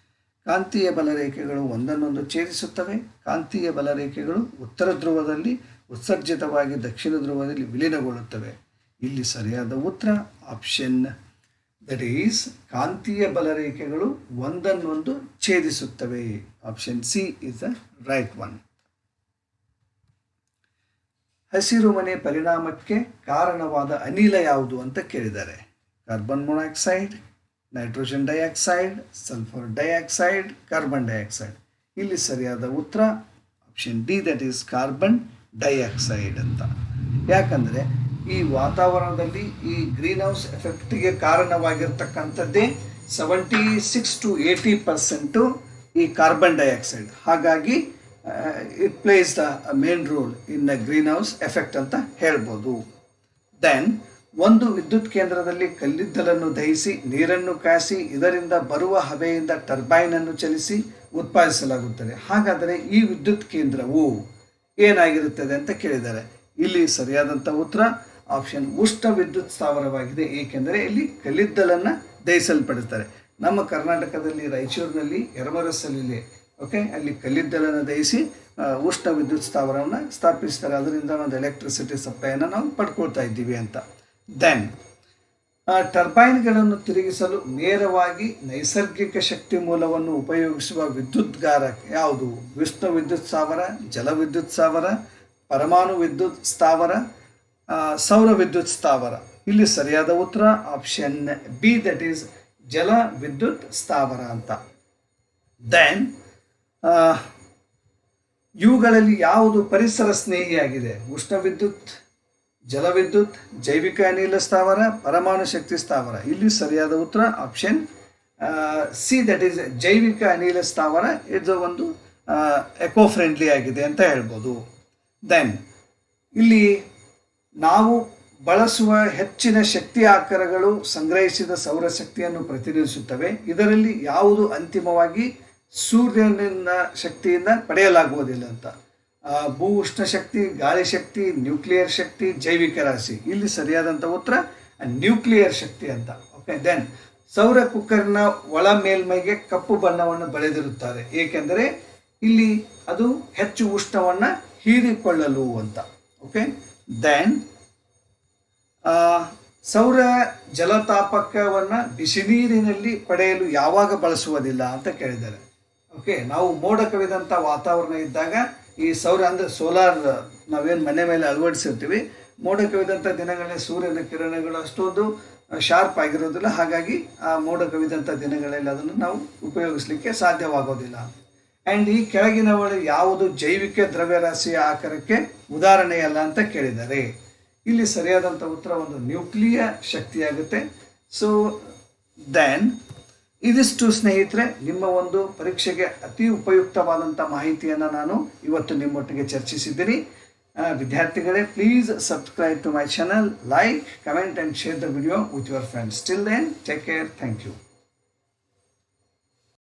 ಕಾಂತೀಯ ಬಲರೇಖೆಗಳು ಒಂದನ್ನೊಂದು ಛೇದಿಸುತ್ತವೆ. ಕಾಂತೀಯ ಬಲರೇಖೆಗಳು ಉತ್ತರ ಧ್ರುವದಲ್ಲಿ ಉತ್ಸರ್ಜಿತವಾಗಿ ದಕ್ಷಿಣ ಧ್ರುವದಲ್ಲಿ ವಿಲೀನಗೊಳ್ಳುತ್ತವೆ. ಇಲ್ಲಿ ಸರಿಯಾದ ಉತ್ತರ ಆಪ್ಷನ್ ದಟ್ ಈಸ್ ಕಾಂತೀಯ ಬಲರೇಖೆಗಳು ಒಂದನ್ನೊಂದು ಛೇದಿಸುತ್ತವೆ. Option C is the right one ಹಸಿರು ಮನೆ ಪರಿಣಾಮಕ್ಕೆ ಕಾರಣವಾದ ಅನಿಲ ಯಾವುದು ಅಂತ ಕೇಳಿದ್ದಾರೆ. Carbon monoxide nitrogen dioxide, sulphur dioxide, carbon dioxide. ಇಲ್ಲಿ ಸರಿಯಾದ ಉತ್ತರ option D that is carbon dioxide ಅಂತ. ಯಾಕಂದರೆ ಈ ವಾತಾವರಣದಲ್ಲಿ ಈ ಗ್ರೀನ್ ಹೌಸ್ ಎಫೆಕ್ಟ್ಗೆ ಕಾರಣವಾಗಿರ್ತಕ್ಕಂಥದ್ದೇ seventy six to eighty percent ಈ ಕಾರ್ಬನ್ ಡೈಆಕ್ಸೈಡ್ ಹಾಗಾಗಿ it plays the main role in the greenhouse effect ಅಂತ ಹೇಳ್ಬೋದು. ದೆನ್ ಒಂದು ವಿದ್ಯುತ್ ಕೇಂದ್ರದಲ್ಲಿ ಕಲ್ಲಿದ್ದಲನ್ನು ದಹಿಸಿ, ನೀರನ್ನು ಕಾಸಿ, ಇದರಿಂದ ಬರುವ ಹಬೆಯಿಂದ ಟರ್ಬೈನ್ ಅನ್ನು ಚಲಿಸಿ ಉತ್ಪಾದಿಸಲಾಗುತ್ತದೆ. ಹಾಗಾದರೆ ಈ ವಿದ್ಯುತ್ ಕೇಂದ್ರವು ಏನಾಗಿರುತ್ತದೆ ಅಂತ ಕೇಳಿದ್ದಾರೆ. ಇಲ್ಲಿ ಸರಿಯಾದಂಥ ಉತ್ತರ, ಆಪ್ಷನ್ ಉಷ್ಣ ವಿದ್ಯುತ್ ಸ್ಥಾವರವಾಗಿದೆ, ಏಕೆಂದರೆ ಇಲ್ಲಿ ಕಲ್ಲಿದ್ದಲನ್ನು ದಹಿಸಲ್ಪಡುತ್ತಾರೆ ನಮ್ಮ ಕರ್ನಾಟಕದಲ್ಲಿ, ರಾಯಚೂರಿನಲ್ಲಿ ಎರಮರಸಲ್ಲಿದೆ ಓಕೆ ಅಲ್ಲಿ ಕಲ್ಲಿದ್ದಲನ್ನು ದಹಿಸಿ ಉಷ್ಣ ವಿದ್ಯುತ್ ಸ್ಥಾವರವನ್ನು ಸ್ಥಾಪಿಸ್ತಾರೆ. ಅದರಿಂದ ಒಂದು ಎಲೆಕ್ಟ್ರಿಸಿಟಿ ಸಪ್ಲೈಯನ್ನು ನಾವು ಪಡ್ಕೊಳ್ತಾ ಇದ್ದೀವಿ ಅಂತ. ದೆನ್ ಟರ್ಬೈನ್ಗಳನ್ನು ತಿರುಗಿಸಲು ನೇರವಾಗಿ ನೈಸರ್ಗಿಕ ಶಕ್ತಿ ಮೂಲವನ್ನು ಉಪಯೋಗಿಸುವ ವಿದ್ಯುತ್ಗಾರ ಯಾವುದು? ವಿಷ್ಣು ವಿದ್ಯುತ್ ಸ್ಥಾವರ, ಜಲ ವಿದ್ಯುತ್ ಸ್ಥಾವರ, ಪರಮಾಣು ವಿದ್ಯುತ್ ಸ್ಥಾವರ ಸೌರ ವಿದ್ಯುತ್ ಸ್ಥಾವರ. ಇಲ್ಲಿ ಸರಿಯಾದ ಉತ್ತರ ಆಪ್ಷನ್ ಬಿ ದಟ್ ಈಸ್ ಜಲ ವಿದ್ಯುತ್ ಸ್ಥಾವರ ಅಂತ. ದೆನ್ ಇವುಗಳಲ್ಲಿ ಯಾವುದು ಪರಿಸರ ಸ್ನೇಹಿಯಾಗಿದೆ? ಉಷ್ಣ ವಿದ್ಯುತ್ ಜಲವಿದ್ಯುತ್, ಜೈವಿಕ ಅನಿಲ ಸ್ಥಾವರ, ಪರಮಾಣು ಶಕ್ತಿ ಸ್ಥಾವರ. ಇಲ್ಲಿ ಸರಿಯಾದ ಉತ್ತರ ಆಪ್ಷನ್ ಸಿ ದಟ್ ಈಸ್ ಜೈವಿಕ ಅನಿಲ ಸ್ಥಾವರ. ಇದು ಒಂದು ಎಕೋ ಫ್ರೆಂಡ್ಲಿ ಆಗಿದೆ ಅಂತ ಹೇಳ್ಬೋದು. ದೆನ್ ಇಲ್ಲಿ ನಾವು ಬಳಸುವ ಹೆಚ್ಚಿನ ಶಕ್ತಿ ಆಕರಗಳು ಸಂಗ್ರಹಿಸಿದ ಸೌರಶಕ್ತಿಯನ್ನು ಪ್ರತಿನಿಧಿಸುತ್ತವೆ. ಇದರಲ್ಲಿ ಯಾವುದು ಅಂತಿಮವಾಗಿ ಸೂರ್ಯನಿಂದ ಶಕ್ತಿಯಿಂದ ಪಡೆಯಲಾಗುವುದಿಲ್ಲ ಅಂತ. ಭೂ ಉಷ್ಣ ಶಕ್ತಿ, ಗಾಳಿ ಶಕ್ತಿ, ನ್ಯೂಕ್ಲಿಯರ್ ಶಕ್ತಿ, ಜೈವಿಕ ರಾಶಿ. ಇಲ್ಲಿ ಸರಿಯಾದಂಥ ಉತ್ತರ, ನ್ಯೂಕ್ಲಿಯರ್ ಶಕ್ತಿ ಅಂತ. ಓಕೆ ದೆನ್ ಸೌರ ಕುಕ್ಕರ್ನ ಒಳ ಮೇಲ್ಮೈಗೆ ಕಪ್ಪು ಬಣ್ಣವನ್ನು ಬಳೆದಿರುತ್ತಾರೆ. ಏಕೆಂದರೆ ಇಲ್ಲಿ ಅದು ಹೆಚ್ಚು ಉಷ್ಣವನ್ನು ಹೀರಿಕೊಳ್ಳಲು ಅಂತ. ಓಕೆ ದೆನ್ ಸೌರ ಜಲತಾಪಕವನ್ನು ಬಿಸಿ ನೀರಿನಲ್ಲಿ ಪಡೆಯಲು ಯಾವಾಗ ಬಳಸುವುದಿಲ್ಲ ಅಂತ ಕೇಳಿದ್ದಾರೆ. ಓಕೆ ನಾವು ಮೋಡ ಕವಿದಂಥ ವಾತಾವರಣ ಇದ್ದಾಗ ಈ ಸೌರ ಅಂದರೆ ಸೋಲಾರ್ ನಾವೇನು ಮನೆ ಮೇಲೆ ಅಳವಡಿಸಿರ್ತೀವಿ. ಮೋಡ ಕವಿದಂಥ ದಿನಗಳಲ್ಲಿ ಸೂರ್ಯನ ಕಿರಣಗಳು ಅಷ್ಟೊಂದು ಶಾರ್ಪ್ ಆಗಿರೋದಿಲ್ಲ. ಹಾಗಾಗಿ ಆ ಮೋಡ ಕವಿದಂಥ ದಿನಗಳಲ್ಲಿ ಅದನ್ನು ನಾವು ಉಪಯೋಗಿಸಲಿಕ್ಕೆ ಸಾಧ್ಯವಾಗೋದಿಲ್ಲ. ಆ್ಯಂಡ್ ಈ ಕೆಳಗಿನವಳು ಯಾವುದು ಜೈವಿಕ ದ್ರವ್ಯರಾಶಿಯ ಆಕಾರಕ್ಕೆ ಉದಾಹರಣೆಯಲ್ಲ ಅಂತ ಕೇಳಿದ್ದಾರೆ. ಇಲ್ಲಿ ಸರಿಯಾದಂಥ ಉತ್ತರ ಒಂದು ನ್ಯೂಕ್ಲಿಯ ಶಕ್ತಿಯಾಗುತ್ತೆ. ಸೊ ದೆನ್ ಇದಿಷ್ಟು ಸ್ನೇಹಿತರೆ, ನಿಮ್ಮ ಒಂದು ಪರೀಕ್ಷೆಗೆ ಅತಿ ಉಪಯುಕ್ತವಾದಂಥ ಮಾಹಿತಿಯನ್ನು ನಾನು ಇವತ್ತು ನಿಮ್ಮೊಟ್ಟಿಗೆ ಚರ್ಚಿಸಿದ್ದೀನಿ. ವಿದ್ಯಾರ್ಥಿಗಳೇ please subscribe to my channel like comment and share the video with your friends still then take care thank you